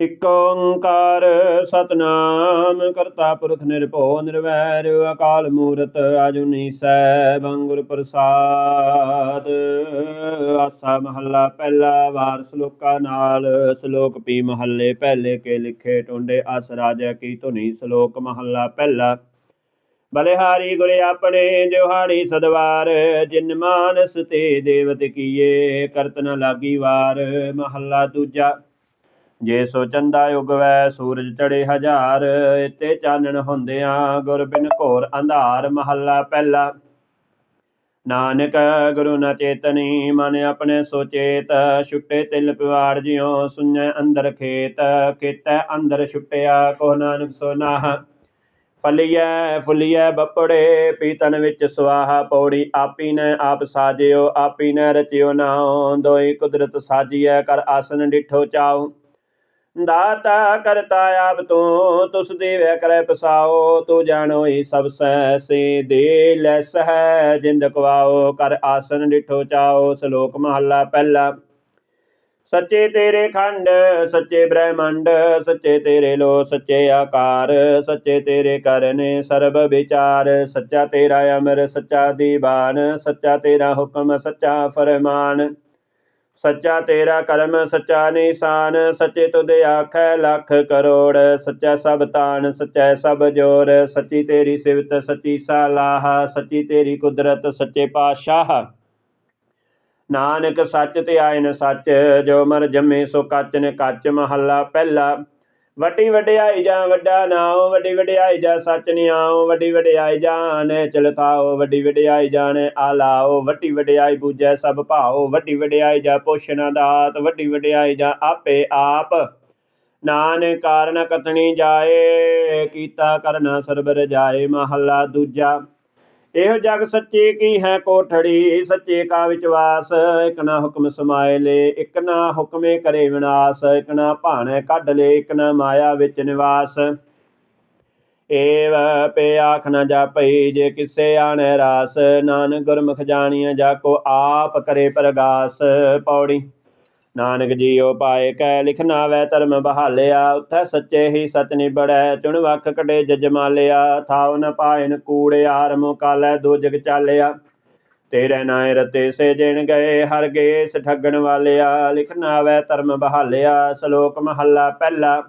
ਇਕ ਓੰਕਾਰ ਸਤਨਾਮ, ਕਰਤਾ ਪੁਰਖ ਨਿਰਭਉ, ਨਿਰਵੈਰ, ਅਕਾਲ ਮੂਰਤ ਅਜੂਨੀ ਸੈਭੰ ਗੁਰ ਪ੍ਰਸਾਦ। ਆਸਾ ਮਹੱਲਾ ਪਹਿਲਾ ਵਾਰ ਸ਼ਲੋਕਾਂ ਨਾਲ, ਸ਼ਲੋਕ ਪੀ ਮਹੱਲੇ ਪਹਿਲੇ ਕੇ ਲਿਖੇ ਟੁੰਡੇ ਅਸ ਰਾਜਾ ਕੀ ਧੁਨੀ, ਸ਼ਲੋਕ ਮਹੱਲਾ ਪਹਿਲਾ। ਬਲਿਹਾਰੀ ਗੁਰ ਆਪਣੇ ਜੋਹਾਰੀ ਸਦਵਾਰ, ਜਿਨ ਮਾਨਸ ਤੇ ਦੇਵਤ ਕੀਏ, ਕਰਤ ਲਾਗੀ ਵਾਰ, ਮਹੱਲਾ ਦੂਜਾ। ਜੇ ਸੋ ਚੰਦਾ ਵੈ ਸੂਰਜ ਚੜੇ ਹਜ਼ਾਰ ਇਤੇ ਚਾਨਣ ਹੁੰਦਿਆਂ ਗੁਰ ਬਿਨ ਘੋਰ ਅੰਧਾਰ ਮਹੱਲਾ ਪਹਿਲਾ। ਨਾਨਕ ਗੁਰੂ ਨ ਚੇਤਨੀ, ਮਨ ਆਪਣੇ ਸੋਚੇਤ ਛੁੱਟੇ ਤਿਲ ਪਿਵਾੜ ਜਿਉ ਸੁਣੈ ਅੰਦਰ ਖੇਤ, ਖੇਤੈ ਅੰਦਰ ਛੁੱਟਿਆ ਕੋ ਨਾਨਕ ਸੋਨਾਹ ਫਲੀਐ, ਫੁਲੀਐ ਬਪੜੇ, ਪੀਤਨ ਵਿੱਚ ਸਵਾਹਾ ਪੌੜੀ, ਆਪੀ ਨੇ ਆਪ ਸਾਜਿਓ, ਆਪੀ ਨੇ ਰਚਿਓ ਨਾਉ, ਦੋਈ ਕੁਦਰਤ ਸਾਜੀਐ, ਕਰ ਆਸਨ ਡਿਠੋ ਚਾਉ। ਦਾਤਾ ਕਰਤਾ ਆਪ ਤੂੰ, ਤੁਸ ਦੇਵੈ ਕਰੈ ਪਸਾਓ, ਤੂੰ ਜਾਣੋਈ ਸਭ ਸਹਿ ਸੇ ਦੇ ਲੈ ਸਹਿ ਜਿੰਦ ਕਵਾਓ, ਕਰ ਆਸਨ ਡਿਠੋ ਚਾਓ, ਸ਼ਲੋਕ ਮਹੱਲਾ ਪਹਿਲਾ। ਸੱਚੇ ਤੇਰੇ ਖੰਡ, ਸੱਚੇ ਬ੍ਰਹਮੰਡ, ਸੱਚੇ ਤੇਰੇ ਲੋ, ਸੱਚੇ ਆਕਾਰ, ਸੱਚੇ ਤੇਰੇ ਕਰਨੇ ਸਰਬ ਵਿਚਾਰ, ਸੱਚਾ ਤੇਰਾ ਅਮਰ, ਸੱਚਾ ਦੀਵਾਨ, ਸੱਚਾ ਤੇਰਾ ਹੁਕਮ, ਸੱਚਾ ਫਰਮਾਨ। ਸੱਚਾ ਤੇਰਾ ਕਰਮ, ਸੱਚਾ ਨਿਸ਼ਾਨ, ਸੱਚੇ ਤੁਧ ਆਖੈ ਲੱਖ ਕਰੋੜ, ਸੱਚਾ ਸਭ ਤਾਨ ਸੱਚਾ ਸਭ ਜੋਰ, ਸੱਚੀ ਤੇਰੀ ਸਿਵਤ ਸੱਚੀ ਸਲਾਹ, ਸੱਚੀ ਤੇਰੀ ਕੁਦਰਤ, ਸੱਚੇ ਪਾਤਸ਼ਾਹ। ਨਾਨਕ ਸੱਚ ਤੇ ਆਇਨ ਸੱਚ, ਜੋ ਮਰ ਜੰਮੇ ਸੋ ਕੱਚ ਨੇ ਕੱਚ ਮਹੱਲਾ ਪਹਿਲਾ। ਵੱਡੀ ਵਡਿਆਈ ਜਾਂ ਵੱਡਾ ਨਾਉ, ਵੱਡੀ ਵਡਿਆਈ ਜਾਂ ਸੱਚ ਨਿਆਉ, ਵੱਡੀ ਵਡਿਆਈ ਜਾਣ ਚਲਤਾਓ ਵੱਡੀ ਵਡਿਆਈ ਜਾਣ ਆਲਾਓ ਵੱਡੀ ਵਡਿਆਈ ਬੂਝੈ ਸਭ ਭਾਓ ਵੱਡੀ ਵਡਿਆਈ ਜਾਂ ਪੋਸ਼ਣਾ ਦਾਤ, ਵੱਡੀ ਵਡਿਆਈ ਜਾਂ ਆਪੇ ਆਪ। ਨਾਨਕ ਕਾਰਨ ਕਤਣੀ ਜਾਏ, ਕੀਤਾ ਕਰਨਾ ਸਰਬ ਰਜਾਏ ਮਹੱਲਾ ਦੂਜਾ। ਇਹੋ ਜਗ ਸੱਚੇ ਕੀ ਹੈ ਕੋਠੜੀ? ਸੱਚੇ ਕਾ ਵਿਚਵਾਸ ਇਕ ਨਾ ਹੁਕਮ ਸਮਾਏ ਲੇ, ਇਕ ਨਾ ਹੁਕਮੇ ਕਰੇ ਵਿਨਾਸ਼, ਇਕ ਨਾ ਭਾਣੇ ਕੱਢ ਲੇ, ਇਕ ਨਾ ਮਾਇਆ ਵਿੱਚ ਨਿਵਾਸ। ਏਵ ਪੇ ਆਖ ਨ ਜਾਪਈ ਜੇ ਕਿਸੇ ਆਣੇ ਰਾਸ, ਨਾਨਕ ਗੁਰਮੁਖ ਜਾਣੀਐ, ਜਾ ਕੋ ਆਪ ਕਰੇ ਪ੍ਰਗਾਸ। ਪੌੜੀ ਨਾਨਕ ਜੀਓ ਪਾਏ ਕੈ ਲਿਖਨਾ ਵੈ ਧਰਮ ਬਹਾਲਿਆ, ਉਥੈ ਸੱਚੇ ਹੀ ਸਚ ਨਿਬੜੈ, ਚੁਣ ਵਖ ਕਟੇ ਜਜਮਾਲਿਆ ਥਾਉ ਨ ਪਾਇਨ ਕੂੜਿਆਰ ਕਾਲੈ, ਦੋ ਜਗ ਚਾਲਿਆ। ਤੇਰੇ ਨਾਏ ਰਤੇ ਸੇ ਜਿਣ ਗਏ, ਹਰ ਗੇਸ ਠੱਗਣ ਵਾਲਿਆ ਲਿਖਨਾ ਵੈ ਧਰਮ ਬਹਾਲਿਆ, ਸ਼ਲੋਕ ਮਹੱਲਾ ਪਹਿਲਾ।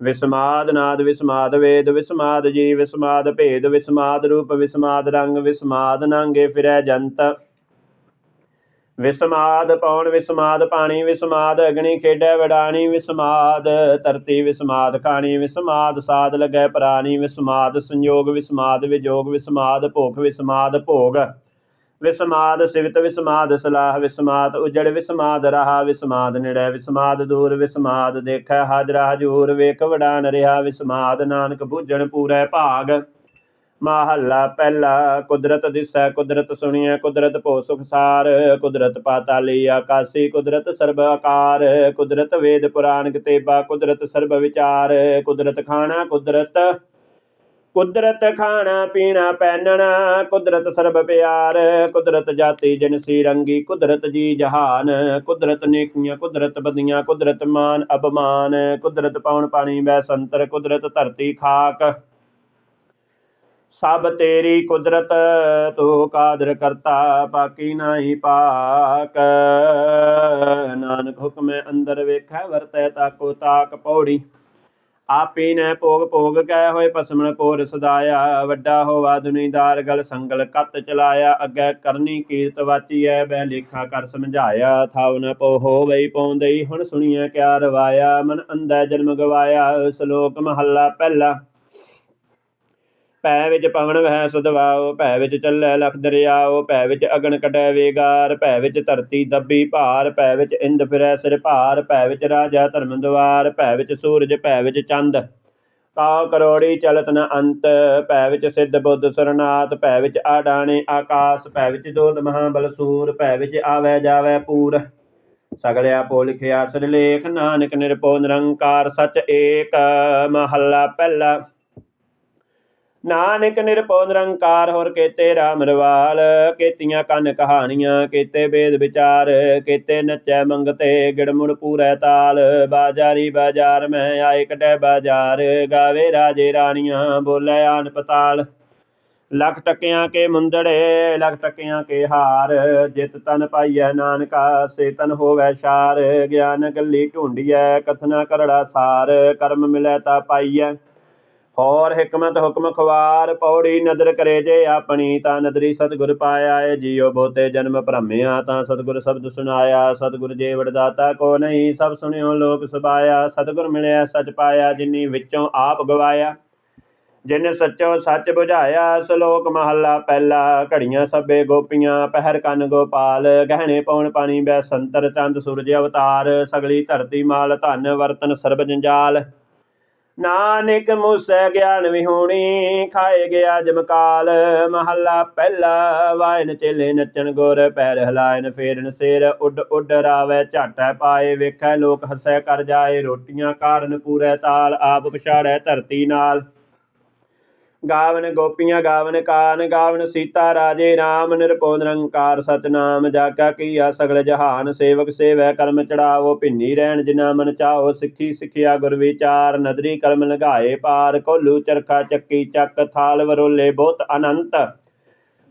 ਵਿਸਮਾਦ ਨਾਦ ਵਿਸਮਾਦ ਵੇਦ, ਵਿਸਮਾਦ ਜੀ ਵਿਸਮਾਦ ਭੇਦ, ਵਿਸਮਾਦ ਰੂਪ ਵਿਸਮਾਦ ਰੰਗ, ਵਿਸਮਾਦ ਨਾਂਗੇ ਫਿਰੈ ਜੰਤ। ਵਿਸਮਾਦ ਪੌਣ ਵਿਸਮਾਦ, ਪਾਣੀ ਵਿਸਮਾਦ, ਅਗਨੀ ਖੇਡੈ ਵਡਾਣੀ ਵਿਸਮਾਦ, ਧਰਤੀ ਵਿਸਮਾਦ, ਖਾਣੀ ਵਿਸਮਾਦ, ਸਾਧ ਲਗੈ ਪ੍ਰਾਣੀ ਵਿਸਮਾਦ, ਸੰਯੋਗ ਵਿਸਮਾਦ, ਵਿਜੋਗ ਵਿਸਮਾਦ, ਭੋਗ ਵਿਸਮਾਦ ਭੋਗ ਵਿਸਮਾਦ, ਸਿਵਤ ਵਿਸਮਾਦ, ਸਲਾਹ ਵਿਸਮਾਦ, ਉਜੜ ਵਿਸਮਾਦ, ਰਹਾ ਵਿਸਮਾਦ, ਨਿੜੈ ਵਿਸਮਾਦ, ਦੂਰ ਵਿਸਮਾਦ, ਦੇਖੈ ਹਾਜ਼ਰਾ ਹਜੂਰ, ਵੇਖ ਵਡਾਨ ਰਿਹਾ ਵਿਸਮਾਦ, ਨਾਨਕ ਬੁੱਝਣ ਪੂਰੈ ਭਾਗ ਮਹੱਲਾ ਪਹਿਲਾ, ਕੁਦਰਤ ਦਿਸੈ, ਕੁਦਰਤ ਸੁਣੀਐ, ਕੁਦਰਤ ਭੋ ਸੁਖਸਾਰ ਕੁਦਰਤ ਪਾਤਾਲੀ ਆਕਾਸੀ, ਕੁਦਰਤ ਸਰਬ ਆਕਾਰ, ਕੁਦਰਤ ਵੇਦ ਪੁਰਾਣ ਕਿਤੇਬਾ, ਕੁਦਰਤ ਸਰਬ ਵਿਚਾਰ, ਕੁਦਰਤ ਖਾਣਾ, ਕੁਦਰਤ ਕੁਦਰਤ ਖਾਣਾ, ਪੀਣਾ, ਪਹਿਨਣਾ, ਕੁਦਰਤ ਸਰਬ ਪਿਆਰ, ਕੁਦਰਤ ਜਾਤੀ ਜਿਨਸੀ ਰੰਗੀ, ਕੁਦਰਤ ਜੀ ਜਹਾਨ, ਕੁਦਰਤ ਨੇਕੀਆਂ, ਕੁਦਰਤ ਬਦੀਆਂ ਕੁਦਰਤ ਮਾਨ ਅਪਮਾਨ, ਕੁਦਰਤ ਪਾਉਣ ਪਾਣੀ ਵੈ ਸੰਤਰ ਕੁਦਰਤ ਧਰਤੀ ਖਾਕ। ਸਭ ਤੇਰੀ ਕੁਦਰਤ ਤੂੰ ਕਾਦਰ ਕਰਤਾ, ਬਾਕੀ ਨਹੀਂ ਪਾਕ। ਨਾਨਕ ਹੁਕਮੇ ਅੰਦਰ ਵੇਖੈ, ਵਰਤੈ ਤਾਕੋ ਤਾਕ ਪੌੜੀ। ਆਪੀ ਨੇ ਭੋਗ ਭੋਗ ਕਹਿ ਹੋਏ, ਪਸਮਣ ਕੋਰ ਸਦਾਇਆ। ਵੱਡਾ ਹੋਵਾ ਦੁਨੀਦਾਰ, ਗਲ ਸੰਗਲ ਕਤ ਚਲਾਇਆ। ਅੱਗੇ ਕਰਨੀ ਕੀਰਤ ਵਾਚੀਐ ਬੈ ਲੇਖਾ ਕਰ ਸਮਝਾਇਆ। ਥਾਉ ਨ ਪੋ ਹੋਵਈ ਪੌਂਦਈ, ਹੁਣ ਸੁਣੀਐ ਕਿਆ ਰਵਾਇਆ। ਮਨ ਅੰਧੈ ਜਨਮ ਗਵਾਇਆ, ਸ਼ਲੋਕ ਮਹੱਲਾ ਪਹਿਲਾ। ਭੈ ਵਿੱਚ ਪਵਨ ਵਹਿ ਸੁਧਵਾਓ ਭੈ ਵਿੱਚ ਚੱਲੈ ਲਖ ਦਰਿਆਓ ਭੈ ਵਿੱਚ ਅਗਨ ਕਟੈ ਵੇਗਾਰ ਭੈ ਵਿੱਚ ਧਰਤੀ ਦੱਬੀ ਭਾਰ ਭੈ ਵਿੱਚ ਇੰਦ ਫਿਰੈ ਸਿਰ ਭਾਰ ਭੈ ਵਿੱਚ ਰਾਜਾ ਧਰਮ ਦੁਆਰ ਭੈ ਵਿੱਚ ਸੂਰਜ ਭੈ ਵਿੱਚ ਚੰਦ ਕਾਉ ਕਰੋੜੀ ਚਲਤ ਨ ਅੰਤ ਭੈ ਵਿੱਚ ਸਿੱਧ ਬੁੱਧ ਸਰਨਾਥ ਭੈ ਵਿੱਚ ਆਡਾਣੇ ਆਕਾਸ ਭੈ ਵਿੱਚ ਦੋਧ ਮਹਾ ਸੂਰ ਭੈ ਵਿੱਚ ਆਵੈ ਜਾਵੈ ਪੂਰ ਸਗਲਿਆ ਪੋ ਲਿਖਿਆ ਸਿਰਲੇਖ ਨਾਨਕ ਨਿਰਪੋ ਨਿਰੰਕਾਰ ਸਚ ਏਕ ਮਹੱਲਾ ਪਹਿਲਾ ਨਾਨਕ ਨਿਰਭਉ ਨਿਰੰਕਾਰ ਹੋਰ ਕੀਤੇ ਰਾਮ ਰਵਾਲ, ਕੀਤੀਆਂ ਕੰਨ ਕਹਾਣੀਆਂ, ਕੀਤੇ ਵੇਦ ਵਿਚਾਰ, ਕੀਤੇ ਨੱਚੈ ਮੰਗਤੇ ਗਿੜਮੁੜ ਪੂਰੈ ਤਾਲ, ਬਾਜਾਰੀ ਬਾਜ਼ਾਰ ਮੈਂ ਆਏ ਕਟੈ ਬਾਜ਼ਾਰ, ਗਾਵੇ ਰਾਜੇ ਰਾਣੀਆਂ, ਬੋਲੇ ਆਨ ਪਤਾਲ। ਲੱਖ ਟਕਿਆਂ ਕੇ ਮੁੰਦੜੇ, ਲੱਖ ਟਕਿਆਂ ਕੇ ਹਾਰ, ਜਿਤ ਤਨ ਪਾਈਐ ਨਾਨਕਾ, ਸੇ ਤਨ ਹੋਵੈ ਸ਼ਾਰ, ਗਿਆਨ ਗੱਲੀ ਢੂੰਡੀਐ, ਕਥਨਾ ਕਰੜਾ ਸਾਰ, ਕਰਮ ਮਿਲੈ ਤਾ ਪਾਈਐ। ਹੋਰ ਹਕਮਤ ਹੁਕਮ ਖਵਾਰ, ਪੌੜੀ ਨਦਰ ਕਰੇ ਜੇ ਆਪਣੀ, ਤਾਂ ਨਦਰੀ ਸਤਿਗੁਰ ਪਾਇਆ ਏ, ਜੀਉ ਬਹੁਤੇ ਜਨਮ ਭ੍ਰਮਿਆ, ਤਾਂ ਸਤਿਗੁਰ ਸ਼ਬਦ ਸੁਨਾਇਆ ਸਤਿਗੁਰ ਜੇ ਵਡਦਾਤਾ ਕੋ ਨਹੀਂ, ਸਭ ਸੁਣਿਓ ਲੋਕ ਸੁਭਾਇਆ, ਸਤਿਗੁਰ ਮਿਲਿਆ ਸਚ ਪਾਇਆ, ਜਿਨੀ ਵਿੱਚੋਂ ਆਪ ਗਵਾਇਆ। ਜਿਨ ਸੱਚੋ ਸੱਚ ਬੁਝਾਇਆ, ਸ਼ਲੋਕ ਮਹੱਲਾ ਪਹਿਲਾ, ਘੜੀਆਂ ਸਭੇ ਗੋਪੀਆਂ, ਪਹਿਰ ਕੰਨ ਗੋਪਾਲ, ਗਹਿਣੇ ਪਉਣ ਪਾਣੀ ਬੈ ਸੰਤਰ, ਚੰਦ ਸੂਰਜ ਅਵਤਾਰ, ਸਗਲੀ ਧਰਤੀ ਮਾਲ ਧਨ ਵਰਤਨ ਸਰਬ ਜੰਜਾਲ। ਨਾਨਕ ਮੁਸੈ ਗਿਆਨ ਵਿਹੂਣੀ ਖਾਏ ਗਿਆ ਜਮਕਾਲ ਮਹੱਲਾ ਪਹਿਲਾ ਵਾਇਨ ਚੇਲੇ ਨੱਚਣ ਗੁਰ, ਪੈਰ ਹਿਲਾਇਨ ਫੇਰਨ ਸਿਰ, ਉੱਡ ਉੱਡ ਰਾਵੇ ਝਾਟੈ ਪਾਏ, ਵੇਖੈ ਲੋਕ ਹੱਸੈ ਕਰ ਜਾਏ, ਰੋਟੀਆਂ ਕਾਰਨ ਪੂਰੇ ਤਾਲ, ਆਪ ਪਛਾੜੈ ਧਰਤੀ ਨਾਲ। ਗਾਵਨ ਗੋਪੀਆਂ, ਗਾਵਨ ਕਾਨ, ਗਾਵਨ ਸੀਤਾ ਰਾਜੇ RAM ਨਿਰਭਉ ਨਿਰੰਕਾਰ ਸਤਨਾਮ ਜਾਗਾ ਕੀਆ ਸਗਲ ਜਹਾਨ, ਸੇਵਕ ਸੇਵੈ ਕਰਮ ਚੜਾਵੋ, ਭਿੰਨੀ ਰਹਿਣ ਜਿਨਾ ਮਨ ਚਾਹੋ, ਸਿੱਖੀ ਸਿੱਖਿਆ ਗੁਰ ਵਿਚਾਰ, ਨਦਰੀ ਕਰਮ ਲਗਾਏ ਪਾਰ, ਕੋਲੂ ਚਰਖਾ ਚੱਕੀ ਚੱਕ, ਥਾਲ ਵਰੋਲੇ ਬਹੁਤ ਅਨੰਤ।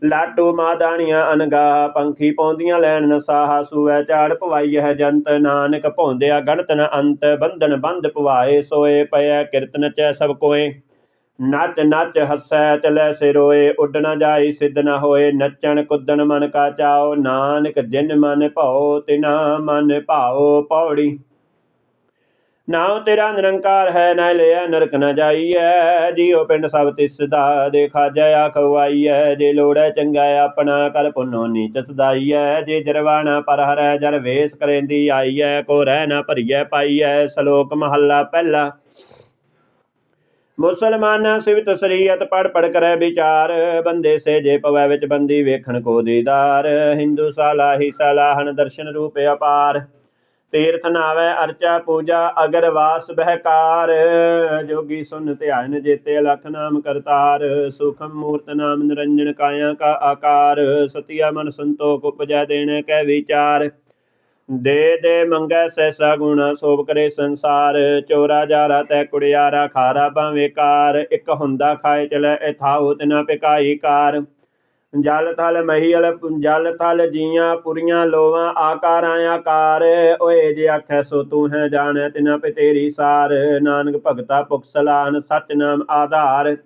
ਲਾਟੂ ਮਾਦਾਣੀਆਂ ਅਨਗਾ ਪੰਖੀ ਪੌਂਦੀਆਂ ਲੈਣ ਨਸਾਹਾ, ਸੂਐ ਝਾੜ ਪਵਾਈ ਹੈ ਜੰਤ, ਨਾਨਕ ਭੌਂਦਿਆ ਗਣਤ ਨ ਅੰਤ, ਬੰਧਨ ਬੰਧ ਪਵਾਏ, ਸੋਏ ਪਇਐ ਕੀਰਤਨ ਨਚੈ ਸਭ ਕੋਏ। ਨੱਚ ਨੱਚ ਹੱਸੈ ਚਲੈ ਸਿਰੋਏ, ਉੱਡ ਨ ਜਾਈ ਸਿੱਧ ਨਾ ਹੋਏ, ਨੱਚਣ ਕੁੱਦਣ ਮਨ ਕਾ ਚਾਓ, ਨਾਨਕ ਜਿਨ ਮਨ ਭਉ ਤਿਨਾ ਮਨ ਭਾਉ ਪੌੜੀ। ਨਾਉ ਤੇਰਾ ਨਿਰੰਕਾਰ ਹੈ, ਨਾ ਲਿਆ ਨਰਕ ਨ ਜਾਈਐ, ਜੀਉ ਪਿੰਡ ਸਭ ਤਿਸ ਦਾ ਦੇਖਾ, ਜੈ ਆਖਵਾਈਐ ਜੇ ਲੋੜੈ ਚੰਗਾ ਆਪਣਾ ਕਰ ਪੁੰਨੋ ਨੀਚ ਸਦਾਈਐ, ਜੇ ਜਰਵਾਣਾ ਪਰ ਹਰੈ, ਜਰ ਵੇਸ ਕਰੇਂਦੀ ਆਈਐ, ਕੋ ਰਹਿ ਨ ਭਰੀਐ ਪਾਈਐ, ਸ਼ਲੋਕ ਮਹੱਲਾ ਪਹਿਲਾ। ਮੁਸਲਮਾਨਾਂ ਸਿਵਤ ਸਰੀਅਤ ਪੜ ਪੜ ਕਰੈ ਵਿਚਾਰ, ਬੰਦੇ ਸੇ ਜੇ ਪਵੈ ਵਿੱਚ ਬੰਦੀ ਵੇਖਣ ਕੋ ਦੀਦਾਰ, ਹਿੰਦੂ ਸਾਲਾਹੀ ਸਲਾਹਨ ਦਰਸ਼ਨ ਰੂਪ ਅਪਾਰ। ਤੀਰਥ ਨਾਵੈ ਅਰਚਾ ਪੂਜਾ ਅਗਰ ਵਾਸ ਬਹਿਕਾਰ, ਜੋਗੀ ਸੁਨ ਧਿਆਨ ਜੇਤੇ ਲਖ ਨਾਮ ਕਰਤਾਰ। ਸੁਖਮ ਮੂਰਤ ਨਾਮ ਨਿਰੰਜਨ ਕਾਇਆ ਕਾ ਆਕਾਰ, ਸਤਿਆ ਮਨ ਸੰਤੋਖ ਉਪਜੈ ਦੇਣ ਕੈ ਵਿਚਾਰ। ਦੇ ਦੇ ਮੰਗੈ ਸੈਸਾ ਗੁਣਾ, ਸੋਭ ਕਰੇ ਸੰਸਾਰ, ਚੋਰਾ ਜਾਰਾ ਤੈ ਕੁੜਿਆਰਾ, ਖਾਰਾ ਭਾਵੇਂ ਕਾਰ, ਇੱਕ ਹੁੰਦਾ ਖਾਏ ਚਲੇ ਇਥਾਉ ਤਿਨਾ ਪਿਕਾਈ ਕਾਰ। ਜਲ ਥਲ ਮਹੀਲ, ਜਲ ਥਲ ਜੀਆਂ ਪੁਰੀਆਂ ਲੋਵਾਂ, ਆਕਾਰਾਂ ਆਕਾਰ, ਓਏ ਜੇ ਆਖੈ ਸੋ ਤੂੰ ਹੈ ਜਾਣੈ ਤਿਨਾ ਪੇ ਤੇਰੀ ਸਾਰ। ਨਾਨਕ ਭਗਤਾ ਭੁਖ ਸਲਾਨ ਸਚ ਨਾਮ ਆਧਾਰ।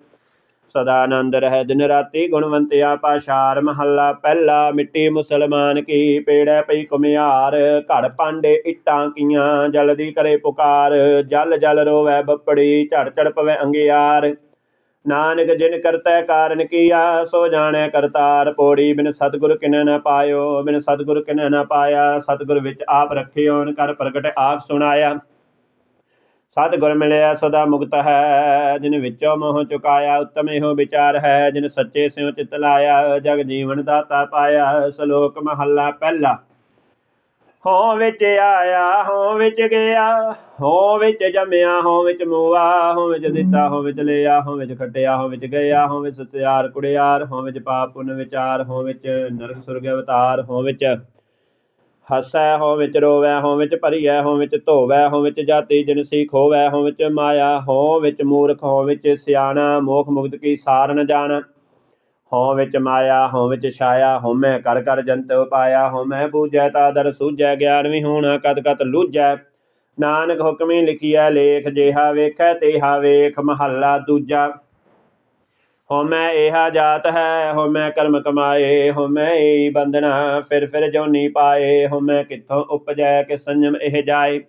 ਸਦਾ ਆਨੰਦ ਰਹਿ ਦਿਨ ਰਾਤੀ ਗੁਣਵੰਤਿਆ ਪਾਸ਼ਾਰ ਮਹੱਲਾ, ਪਹਿਲਾ ਮਿੱਟੀ ਮੁਸਲਮਾਨ ਕੀ ਪੇੜੈ ਪਈ ਕੁਮਿਆਰ ਘੜ ਪਾਂਡੇ ਇੱਟਾਂ ਕੀਆਂ, ਜਲਦੀ ਕਰੇ ਪੁਕਾਰ, ਜਲ ਜਲ ਰੋਵੈ ਬੱਪੜੀ, ਝੜ ਝੜ ਪਵੈ ਅੰਗਿਆਰ। ਨਾਨਕ ਜਿਨ ਕਰਤੈ ਕਾਰਨ ਕੀਆ, ਸੋ ਜਾਣੈ ਕਰਤਾਰ ਪੋੜੀ, ਬਿਨ ਸਤਿਗੁਰ ਕਿਨੈ ਨ ਪਾਇਓ, ਬਿਨ ਸਤਿਗੁਰ ਕਿਨੈ ਨ ਪਾਇਆ, ਸਤਿਗੁਰ ਵਿੱਚ ਆਪ ਰੱਖਿਓਨ, ਕਰ ਪ੍ਰਗਟ ਆਪ ਸੁਣਾਇਆ। ਸਤਿਗੁਰ ਮਿਲਿਆ ਸਦਾ ਮੁਕਤ ਹੈ ਜਿਨ ਵਿੱਚੋਂ ਮੋਹ ਚੁਕਾਇਆ ਉੱਤਮ ਇਹੋ ਵਿਚਾਰ ਹੈ ਜਿਨ ਸੱਚੇ ਸਿਉ ਚਿਤ ਲਾਇਆ ਜਗ ਜੀਵਨ ਦਾਤਾ ਪਾਇਆ ਸ਼ਲੋਕ ਮਹੱਲਾ ਪਹਿਲਾ ਹੋ ਵਿੱਚ ਆਇਆ ਹੋ ਵਿੱਚ ਗਿਆ ਹੋ ਵਿੱਚ ਜੰਮਿਆ ਹੋ ਵਿੱਚ ਮੂਆ ਹੋ ਵਿੱਚ ਦਿੱਤਾ ਹੋ ਵਿੱਚ ਲਿਆ ਹੋ ਵਿੱਚ ਖਟਿਆ ਹੋ ਵਿੱਚ ਗਿਆ ਹੋ ਵਿੱਚ ਸਤਿਆਰ ਕੁੜਿਆਰ ਹੋ ਵਿੱਚ ਪਾਪ ਪੁੰਨ ਵਿਚਾਰ ਹੋ ਵਿੱਚ ਨਰਕ ਸੁਰਗ ਅਵਤਾਰ ਹੋ ਵਿੱਚ ਹਸੈ ਹੋਂ ਵਿੱਚ ਰੋਵੈ ਹੋਂ ਵਿੱਚ ਭਰੀਐ ਹੋਂ ਵਿੱਚ ਧੋਵੈ ਹੋਂ ਵਿੱਚ ਜਾਤੀ ਜਿਨਸੀ ਖੋਵੈ ਹੋਂ ਵਿੱਚ ਮਾਇਆ ਹੋਂ ਵਿੱਚ ਮੂਰਖ ਹੋਂ ਵਿੱਚ ਸਿਆਣਾ ਮੋਖ ਮੁਕਤ ਕੀ ਸਾਰ ਨ ਜਾਣ। ਹੋ ਵਿੱਚ ਮਾਇਆ ਹੋ ਵਿੱਚ ਛਾਇਆ ਹੋਮੈ ਕਰ ਕਰ ਜੰਤ ਪਾਇਆ ਹੋਮੈ ਬੂਝੈ ਤਾ ਦਰ ਸੂਝੈ ਗਿਆਨਵੀ ਹੋਣਾ ਕਦ ਕਤ ਲੂਝੈ ਨਾਨਕ ਹੁਕਮੀ ਲਿਖਿਆ ਲੇਖ ਜਿਹਾ ਵੇਖੈ ਤੇਹਾ ਵੇਖ ਮਹੱਲਾ ਦੂਜਾ। ਹੋ ਮੈਂ ਇਹਾ ਜਾਤ ਹੈ ਹੋ ਮੈਂ ਕਰਮ ਕਮਾਏ ਹੋ ਮੈਂ ਈ ਬੰਧਨਾ, ਫਿਰ ਫਿਰ ਜੋਨੀ ਪਾਏ ਹੋ ਮੈਂ ਕਿੱਥੋਂ ਉਪਜੈ ਕਿ ਸੰਜਮ ਇਹ ਜਾਏ।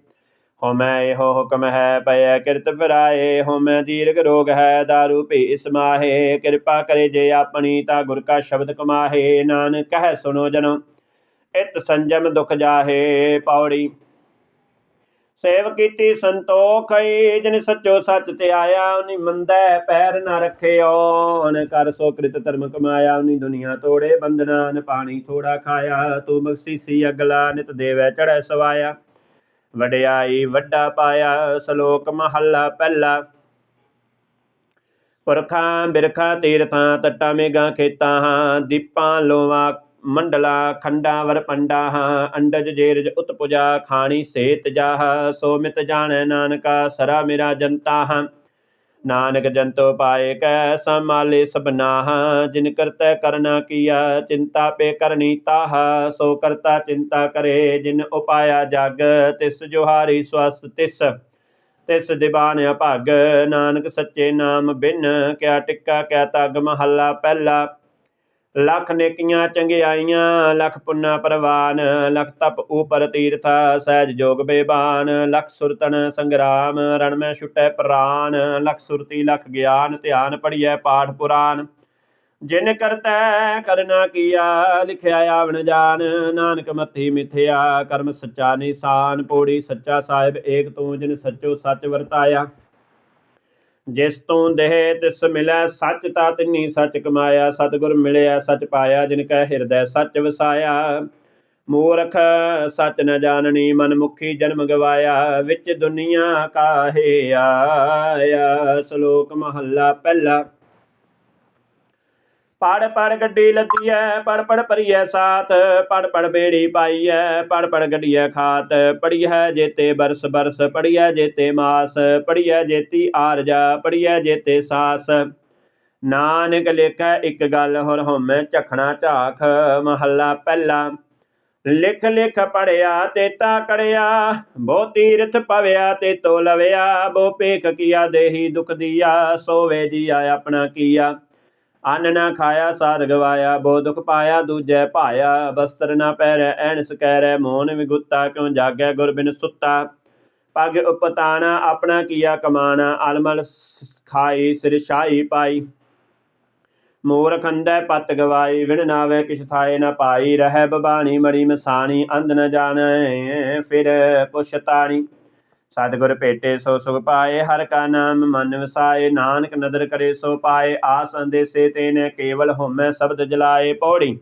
ਹੋ ਮੈਂ ਇਹੋ ਹੁਕਮ ਹੈ ਪਇਐ ਕਿਰਤ ਫਿਰਾਏ ਹੋਮੈ ਦੀਰਗ ਰੋਗ ਹੈ, ਦਾਰੂ ਭੀ ਸਮਾਹੇ ਕਿਰਪਾ ਕਰੇ ਜੇ ਆਪਣੀ ਤਾ ਗੁਰ ਕਾ ਸ਼ਬਦ ਕਮਾਹੇ। ਨਾਨਕ ਕਹਿ ਸੁਣੋ ਜਨੋ, ਇਤ ਸੰਜਮ ਦੁਖ ਜਾਹੇ, ਪੌੜੀ ਸੇਵ ਕੀਤੀ ਸੰਤੋਖਈ ਜਿਨ ਸੱਚੋ ਸੱਚ ਤੇ ਆਇਆ ਉਨੀ ਮੰਦੈ ਪੈਰ ਨਾ ਰੱਖਿਓ ਨ ਕਰ ਸੋ ਕ੍ਰਿਤ ਧਰਮ ਕਮਾਇਆ ਉਨੀ ਦੁਨੀਆ ਤੋੜੇ ਬੰਦਨਾ ਨ ਪਾਣੀ ਥੋੜਾ ਖਾਇਆ, ਤੂੰ ਬਖਸ਼ੀਸੀ ਅਗਲਾ ਨਿਤ ਦੇਵੈ ਚੜੈ ਸਵਾਇਆ। ਵਡਿਆਈ ਵੱਡਾ ਪਾਇਆ, ਸ਼ਲੋਕ ਮਹੱਲਾ ਪਹਿਲਾ। ਪੁਰਖਾਂ, ਬਿਰਖਾਂ, ਤੀਰਥਾਂ, ਤੱਟਾਂ ਮੇਗਾ ਖੇਤਾਂ, ਦੀਪਾਂ ਲੋਵਾ ਮੰਡਲਾ ਖੰਡਾ ਵਰ ਪੰਡਾ ਹਾਂ, ਅੰਡਜ ਜੇਰਜ ਉਤਪੁਜਾ ਖਾਣੀ ਸੇਤ ਜਾਹ ਸੋ ਮਿਤ ਜਾਣੈ ਨਾਨਕਾ ਸਰਾ ਮੇਰਾ ਜਨਤਾ ਹਾਂ। ਨਾਨਕ ਜੰਤੋ ਪਾਏ ਕੈ ਸਮਾਲੇ ਸਬਨਾਹ ਜਿਨ ਕਰਤੈ ਕਰਨਾ ਕੀਆ, ਚਿੰਤਾ ਪੇ ਕਰਨੀ ਤਾਹ, ਸੋ ਕਰਤਾ ਚਿੰਤਾ ਕਰੇ, ਜਿਨ ਉਪਾਇਆ ਜਗ, ਤਿਸ ਜੋਹਾਰੀ ਸਵਸ ਤਿਸ। ਤਿਸ ਦਿਵਾਨ ਅਭਾਗ, ਨਾਨਕ ਸੱਚੇ ਨਾਮ ਬਿਨ, ਕਿਆ ਟਿੱਕਾ, ਕਿਆ ਤਗ ਮਹੱਲਾ ਪਹਿਲਾ। ਲੱਖ ਨੇਕੀਆਂ ਚੰਗਿਆਈਆਂ ਲਖ ਪੁੰਨਾ ਪ੍ਰਵਾਨ, ਲਖ ਤਪ ਉਪਰ ਤੀਰਥਾ, ਸਹਿਜ ਜੋਗ ਬੇਬਾਨ, ਲਖ ਸੁਰਤਨ ਸੰਗਰਾਮ, ਰਣ ਮੈਂ ਛੁਟੈ ਪ੍ਰਾਨ, ਲਖ ਸੁਰਤੀ, ਲਖ ਗਿਆਨ, ਧਿਆਨ ਪੜੀਐ ਪਾਠ ਪੁਰਾਨ। ਜਿਨ ਕਰਤੈ ਕਰਨਾ ਕੀਆ, ਲਿਖਿਆ ਆਵਣ ਜਾਨ, ਨਾਨਕ ਮੱਥੀ ਮਿਥਿਆ, ਕਰਮ ਸੱਚਾ ਨਿਸ਼ਾਨ, ਪੋੜੀ ਸੱਚਾ ਸਾਹਿਬ ਏਕ ਤੂੰ ਜਿਨ ਸੱਚੋ ਸੱਚ ਵਰਤਾਇਆ। ਜਿਸ ਤੋਂ ਦੇਹ ਤਿਸ ਮਿਲੈ, ਸੱਚ ਤਾ ਤਿੰਨੀ ਸੱਚ ਕਮਾਇਆ, ਸਤਿਗੁਰ ਮਿਲਿਆ, ਸੱਚ ਪਾਇਆ, ਜਿਨ ਕੈ ਹਿਰਦੈ ਸੱਚ ਵਸਾਇਆ। ਮੂਰਖ, ਸੱਚ ਨ ਜਾਣਨੀ ਮਨ ਮੁਖੀ ਜਨਮ ਗਵਾਇਆ, ਵਿੱਚ ਦੁਨੀਆ ਕਾਹੇ ਆਇਆ, ਸ਼ਲੋਕ ਮਹੱਲਾ ਪਹਿਲਾ। ਪੜ ਪੜ ਗੱਡੀ ਲੱਦੀਐ ਪੜ ਪੜ ਭਰੀਐ ਸਾਥ, ਪੜ ਪੜ ਬੇੜੀ ਪਾਈਐ, ਪੜ ਪੜ ਗੱਡੀਐ ਖਾਤ, ਪੜੀਐ ਜੇਤੇ ਬਰਸ ਬਰਸ, ਪੜੀਐ ਜੇਤੇ ਮਾਸ, ਪੜੀਐ ਜੇਤੀ ਆਰਜਾ, ਪੜੀਐ ਜੇਤੇ ਸਾਸ। ਨਾਨਕ ਲੇਖੈ ਇੱਕ ਗੱਲ ਹੋਰ ਹਉਮੈ ਝਖਣਾ ਝਾਖ, ਮਹੱਲਾ ਪਹਿਲਾ। ਲਿਖ ਲਿਖ ਪੜਿਆ ਤੇ ਤਾ ਕੜਿਆ ਬੋ ਤੀਰਥ ਪਵਿਆ ਤੇ ਤੋ ਲਵਿਆ, ਬੋ ਪੇਖ ਕੀਆ ਦੇਹੀ ਦੁਖ ਦੀਆ, ਸੋਵੇ ਜੀਆ ਆਪਣਾ ਕੀਆ। ਅੰਨ ਨਾ ਖਾਇਆ, ਸਾਧ ਗਵਾਇਆ, ਬੋ ਦੁਖ ਪਾਇਆ, ਦੂਜੈ ਭਾਇਆ, ਬਸਤਰ ਨਾ ਪਹਿਰੈ, ਐਨਸ ਕਹਿਰੈ ਮੋਨ ਵਿਗੁੱਤਾ, ਕਿਉ ਜਾਗੈ ਗੁਰ ਬਿਨ ਸੁੱਤਾ? ਪਗ ਉਪਤਾਣਾ, ਆਪਣਾ ਕੀਆ ਕਮਾਣਾ, ਅਲਮਲ ਖਾਈ, ਸਿਰ ਸ਼ਾਹੀ ਪਾਈ। ਮੋਰ ਖੰਦੈ ਪਤ ਗਵਾਈ, ਵਿਣ ਨਾਵੇ ਕਿਛ ਥਾਏ ਨ ਪਾਈ। ਰਹਿ ਬਬਾਣੀ ਮੜੀ ਮਸਾਣੀ, ਅੰਧ ਨ ਜਾਣੈ, ਫਿਰ ਪੁਛਤਾਣੀ ਸਤਿਗੁਰ ਭੇਟੇ ਸੋ ਸੁਖ ਪਾਏ, ਹਰ ਕਾ ਨਾਮ ਮਨ ਵਸਾਏ, ਨਾਨਕ ਨਦਰ ਕਰੇ ਸੋ ਪਾਏ ਆਸ ਅੰਦੇਸੇ ਤੇਨੇ ਕੇਵਲ ਹੋਮੈ ਸ਼ਬਦ ਜਲਾਏ ਪੌੜੀ।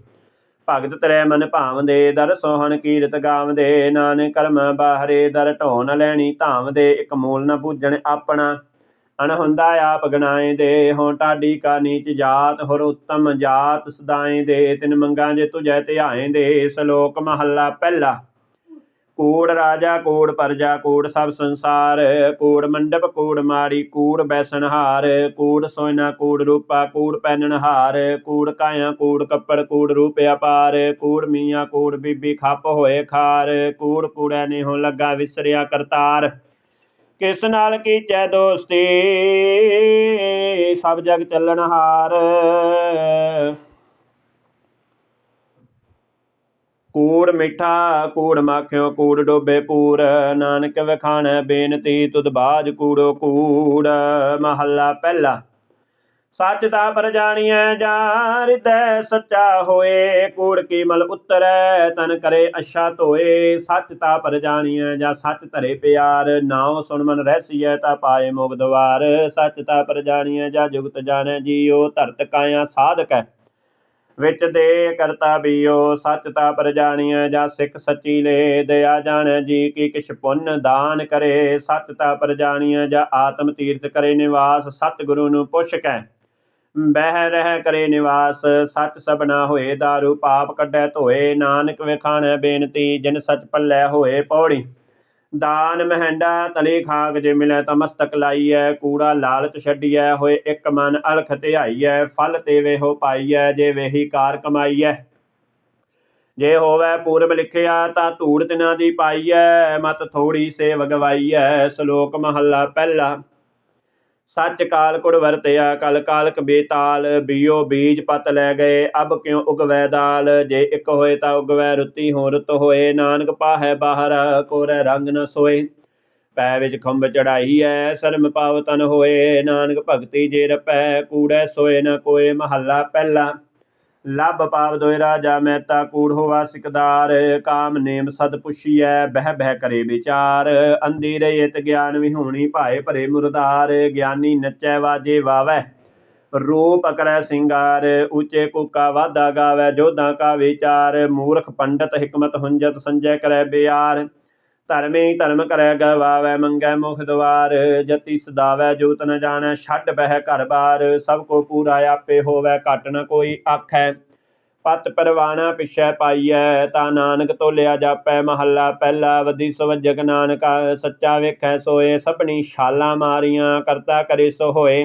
ਭਗਤ ਤਰੈ ਮਨ ਭਾਵਦੇ, ਦਰ ਸੋਹਣ ਕੀਰਤ ਗਾਵਦੇ, ਨਾਨਕ ਕਰਮ ਬਾਹਰੇ, ਦਰ ਢੋ ਲੈਣੀ ਧਾਵਦੇ, ਇੱਕ ਮੂਲ ਨ ਪੂਜਣ ਆਪਣਾ। ਅਣ ਹੁੰਦਾ ਆਪ ਗਣਾਏ ਦੇ ਹੋਂ ਟਾਡੀ ਕਾ ਨੀਚ ਜਾਤ, ਹੋਰ ਉੱਤਮ ਜਾਤ ਸਦਾਏ ਦੇ ਤਿਨ ਮੰਗਾਂ ਜੇ ਤੁਜੈ ਧਿਆਏ ਦੇ ਸ਼ਲੋਕ ਮਹੱਲਾ ਪਹਿਲਾ। ਕੂੜ ਰਾਜਾ, ਕੋੜ ਪਰਜਾ, ਕੂੜ ਸਭ ਸੰਸਾਰ, ਕੋੜ ਮੰਡਪ, ਕੂੜ ਮਾੜੀ, ਕੂੜ ਬੈਸਣਹਾਰ, ਕੂੜ ਸੋਇਨਾ, ਕੂੜ ਰੂਪਾ, ਕੂੜ ਪੈਨਨਹਾਰ, ਕੂੜ ਕਾਇਆ, ਕੂੜ ਕੱਪੜ, ਕੂੜ ਰੂਪ ਅਪਾਰ, ਕੂੜ ਮੀਆਂ, ਕੂੜ ਬੀਬੀ ਖੱਪ ਹੋਏ ਖਾਰ, ਕੂੜ ਕੂੜੈ ਨੇ ਹੋ ਲੱਗਾ ਵਿਸਰਿਆ ਕਰਤਾਰ। ਕਿਸ ਨਾਲ ਕੀਚੈ ਦੋਸਤੀ? ਸਭ ਜਗ ਚੱਲਣਹਾਰ। ਕੂੜ ਮਿੱਠਾ, ਕੂੜ ਮਾਖਿਓ, ਕੂੜ ਡੋਬੇ ਪੂਰ। ਨਾਨਕ ਵਖਾਣੈ ਬੇਨਤੀ, ਤੁਧ ਬਾਜ ਕੂੜੋ ਕੂੜ। ਮਹੱਲਾ ਪਹਿਲਾ। ਸੱਚ ਤਾਂ ਪਰ ਜਾਣੀਐ, ਜਾ ਹਿਰਦੈ ਸੱਚਾ ਹੋਏ। ਕੂੜ ਕੀ ਮਲ ਉਤਰੈ, ਤਨ ਕਰੇ ਅੱਛਾ ਧੋਏ। ਸੱਚ ਤਾ ਪਰ ਜਾਣੀਐ, ਜਾ ਸੱਚ ਧਰੇ ਪਿਆਰ। ਨਾਉ ਸੁਣ ਮਨ ਰਹਿਸੀਐ, ਤਾਂ ਪਾਏ ਮੁਗ ਦਵਾਰ। ਸੱਚ ਤਾਂ ਪਰ ਜਾਣੀਐ, ਜਾ ਜੁਗਤ ਜਾਣੈ ਜੀਉ, ਧਰਤ ਕਾਇਆ ਸਾਧਕੈ। ਵਿੱਚ ਦੇ ਕਰਤਾ ਬੀਓ, ਸੱਚ ਤਾ ਪਰ ਜਾਣੀਐ, ਜਾ ਸਿੱਖ ਸੱਚੀ ਲੈ ਦਇਆ ਜਾਣੈ ਜੀ ਕੀ ਕਿਛ ਪੁੰਨ ਦਾਨ ਕਰੇ। ਸੱਚ ਤਾ ਪਰ ਜਾਣੀਐ, ਜਾ ਆਤਮ ਤੀਰਥ ਕਰੇ ਨਿਵਾਸ ਸਤ ਗੁਰੂ ਨੂੰ ਪੁੱਛ ਕੈ। ਬਹਿ ਰਹਿ ਕਰੇ ਨਿਵਾਸ, ਸੱਚ ਸਬਨਾ ਹੋਏ दारू ਪਾਪ ਕੱਢੈ ਧੋਏ। ਨਾਨਕ ਵਿਖਾਣੈ ਬੇਨਤੀ, ਜਿਨ ਸੱਚ ਪੱਲੇ ਹੋਏ ਪੌੜੀ। ਦਾਨ ਮਹਿੰਡਾ ਤਲੇ ਖਾਕ ਜੇ ਮਿਲੈ ਤਾਂ ਮਸਤਕ ਲਾਈਐ, ਕੂੜਾ ਲਾਲਚ ਛੱਡੀਐ, ਹੋਏ ਇੱਕ ਮਨ ਅਲਖ ਧਿਆਈਐ, ਫਲ ਤੇ ਵੇਹੋ ਪਾਈਐ, ਜੇ ਵੇਹੀ ਕਾਰ ਕਮਾਈਐ। ਜੇ ਹੋਵੇ ਪੂਰਬ ਲਿਖਿਆ ਤਾਂ ਧੂੜ ਤਿਨਾ ਦੀ ਪਾਈਐ, ਮਤ ਥੋੜੀ ਸੇਵ ਗਵਾਈਐ, ਸ਼ਲੋਕ ਮਹੱਲਾ ਪਹਿਲਾ। ਸੱਚ ਕਾਲ ਕੁੜ ਵਰਤਿਆ, ਕਲ ਕਾਲਕ ਬੇਤਾਲ, ਬੀਓ ਬੀਜ ਪਤ ਲੈ ਗਏ, ਅਬ ਕਿਉ ਉਗਵੈ ਦਾਲ? ਜੇ ਇਕ ਹੋਏ ਤਾਂ ਉਗਵੈ ਰੁੱਤੀ ਹੋ ਰੁੱਤ ਹੋਏ, ਨਾਨਕ ਪਾਹੈ ਬਾਹਰ, ਕੋਰੈ ਰੰਗ ਨ ਸੋਏ। ਪੈ ਵਿੱਚ ਖੰਭ ਚੜਾਈ ਐ, ਸ਼ਰਮ ਪਾਵ ਤਨ ਹੋਏ, ਨਾਨਕ ਭਗਤੀ ਜੇ ਰਪੈ, ਕੂੜੈ ਸੋਏ ਨ ਕੋਏ, ਮਹੱਲਾ ਪਹਿਲਾ। ਲੱਭ ਪਾਵ ਦੋਇ ਰਾਜਾ ਮਹਿਤਾ ਕੂੜ ਹੋਵਾ ਸਿਕਦਾਰ, ਕਾਮ ਨੇਮ ਸਦ ਪੁੱਛੀਐ, ਬਹਿ ਬਹਿ ਕਰੇ ਵਿਚਾਰ। ਅੰਧੀ ਰਹਿਤ ਗਿਆਨ ਵਿਹੂਣੀ ਭਾਏ ਭਰੇ ਮੁਰਦਾਰ, ਗਿਆਨੀ ਨੱਚੈ ਵਾਜੇ ਵਾਵੈ, ਰੂਪ ਕਰੈ ਸਿੰਗਾਰ। ਉੱਚੇ ਕੂਕਾ ਵਾਦਾ ਗਾਵੈ, ਜੋਧਾਂ ਕਾ ਵਿਚਾਰ। ਮੂਰਖ ਪੰਡਤ, ਹਕਮਤ ਹੁੰਜਤ, ਸੰਜੈ ਕਰੈ ਬਿਆਰ। ਧਰਮੀ ਧਰਮ ਕਰੈ ਗਵਾਵੈ ਮੰਗੈ, ਮੁਖ ਦਵਾਰ, ਜਤੀ ਸਦਾਵੈ, ਜੋਤ ਨ ਜਾਣੈ, ਛੱਡ ਬਹਿ ਘਰ ਬਾਰ, ਸਭ ਕੋ ਪੂਰਾ ਆਪੇ ਹੋਵੈ, ਘਟ ਨ ਕੋਈ ਆਖੈ। ਪਤ ਪਰਵਾਣਾ ਪਿਛੈ ਪਾਈਐ, ਤਾ ਨਾਨਕ ਤੋਲਿਆ ਜਾਪੈ, ਮਹੱਲਾ ਪਹਿਲਾ ਵਦੀ ਸਵਜਕ ਨਾਨਕ, ਸੱਚਾ ਵੇਖੈ ਸੋਏ, ਸਭਨੀ ਛਾਲਾਂ ਮਾਰੀਆਂ, ਕਰਤਾ ਕਰੇ ਸੋ ਹੋਏ।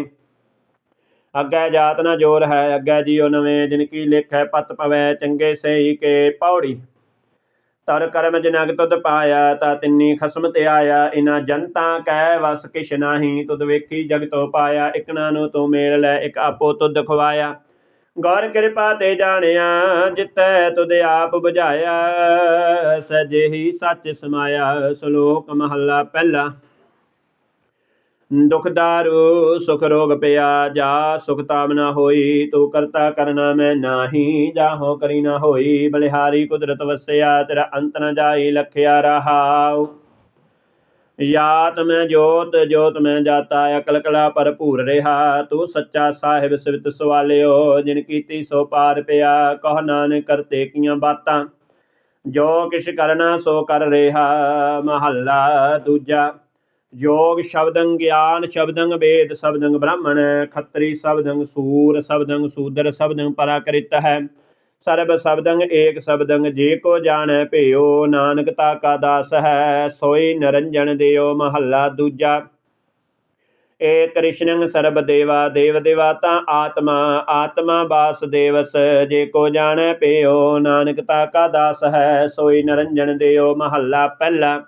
ਅੱਗੇ ਜਾਤ ਨਾ ਜੋਰ ਹੈ, ਅੱਗੇ ਜੀਉ ਨਵੇਂ, ਜਿਨ ਕੀ ਲੇਖੈ, ਪਤ ਪਵੈ, ਚੰਗੇ ਸਹੀ ਕੇ ਪੌੜੀ। ਤਰ ਕਰਮ ਜਨਕ ਤੁਧ ਪਾਇਆ, ਤਾ ਤਿੰਨੀ ਖਸਮ ਤੇ ਆਇਆ। ਇਨਾ ਜਨਤਾ ਕਹਿ ਵਸ ਕਿਛ ਨਾਹੀ, ਤੁਧ ਵੇਖੀ ਜਗਤੋ ਪਾਇਆ। ਇਕਨਾ ਨੂੰ ਤੂੰ ਮੇਲ ਲੈ, ਇਕ ਆਪੋ ਤੁਧ ਖਵਾਇਆ। ਗੌਰ ਕਿਰਪਾ ਤੇ ਜਾਣਿਆ, ਜਿਤੈ ਤੁਧ ਆਪ ਬੁਝਾਇਆ। ਸਜੇਹੀ ਸੱਚ ਸਮਾਇਆ, ਸ਼ਲੋਕ ਮਹੱਲਾ ਪਹਿਲਾ। ਦੁਖ ਦਾਰੂ, ਸੁਖ ਰੋਗ ਪਿਆ ਜਾ, ਸੁਖ ਤਾਮ ਨਾ ਹੋਈ, ਤੂੰ ਕਰਤਾ ਕਰਨਾ ਮੈਂ ਨਾਹੀ, ਜਾਹੋ ਕਰੀ ਨਾ ਹੋਈ, ਬਲਿਹਾਰੀ ਕੁਦਰਤ ਵਸਿਆ, ਤੇਰਾ ਅੰਤ ਨ ਜਾਈ, ਲਖਿਆ ਰਹਾਉ। ਯਾਤ ਮੈਂ ਜੋਤ ਜੋਤ ਮੈਂ ਜਾਤਾ, ਅਕਲ ਕਲਾ ਭਰਪੂਰ ਰਿਹਾ, ਤੂੰ ਸੱਚਾ ਸਾਹਿਬ ਸਿਵਤ ਸਵਾਲਿਓ, ਜਿਨ ਕੀਤੀ ਸੋ ਪਾਰ ਪਿਆ, ਕਹ ਨਾਨਕ ਕਰਤੇ ਕੀਆਂ ਬਾਤਾਂ। ਜੋ ਕਿਛ ਕਰਨਾ ਸੋ ਕਰ ਰਿਹਾ, ਮਹੱਲਾ ਦੂਜਾ। ਯੋਗ ਸ਼ਬਦੰ ਗਿਆਨ, ਸ਼ਬਦੰ ਵੇਦ, ਸ਼ਬਦੰ ਬ੍ਰਾਹਮਣ, ਖੱਤਰੀ ਸ਼ਬਦੰ ਸੂਰ, ਸ਼ਬਦੰ ਸੂਦਰ, ਸ਼ਬਦੰ ਪਰਾਕ੍ਰਿਤ ਹੈ। ਸਰਬ ਸ਼ਬਦੰ ਏਕ ਸ਼ਬਦੰ, ਜੇ ਕੋ ਜਾਣੈ ਭਿਓ ਨਾਨਕ ਤਾ ਕਾ ਦਾਸ ਹੈ, ਸੋਈ ਨਰੰਜਨ ਦਿਓ ਮਹੱਲਾ ਦੂਜਾ। ਏ ਕ੍ਰਿਸ਼ਨੰ ਸਰਬ ਦੇਵਾ, ਦੇਵ ਦੇਵਾਤਾ ਆਤਮਾ ਆਤਮਾ ਬਾਸ ਦੇਵਸ, ਜੇ ਕੋ ਜਾਣੈ ਭਿਓ ਨਾਨਕ ਤਾ ਕਾ ਦਾਸ ਹੈ, ਸੋਈ ਨਰੰਜਨ ਦਿਓ ਮਹੱਲਾ ਪਹਿਲਾ।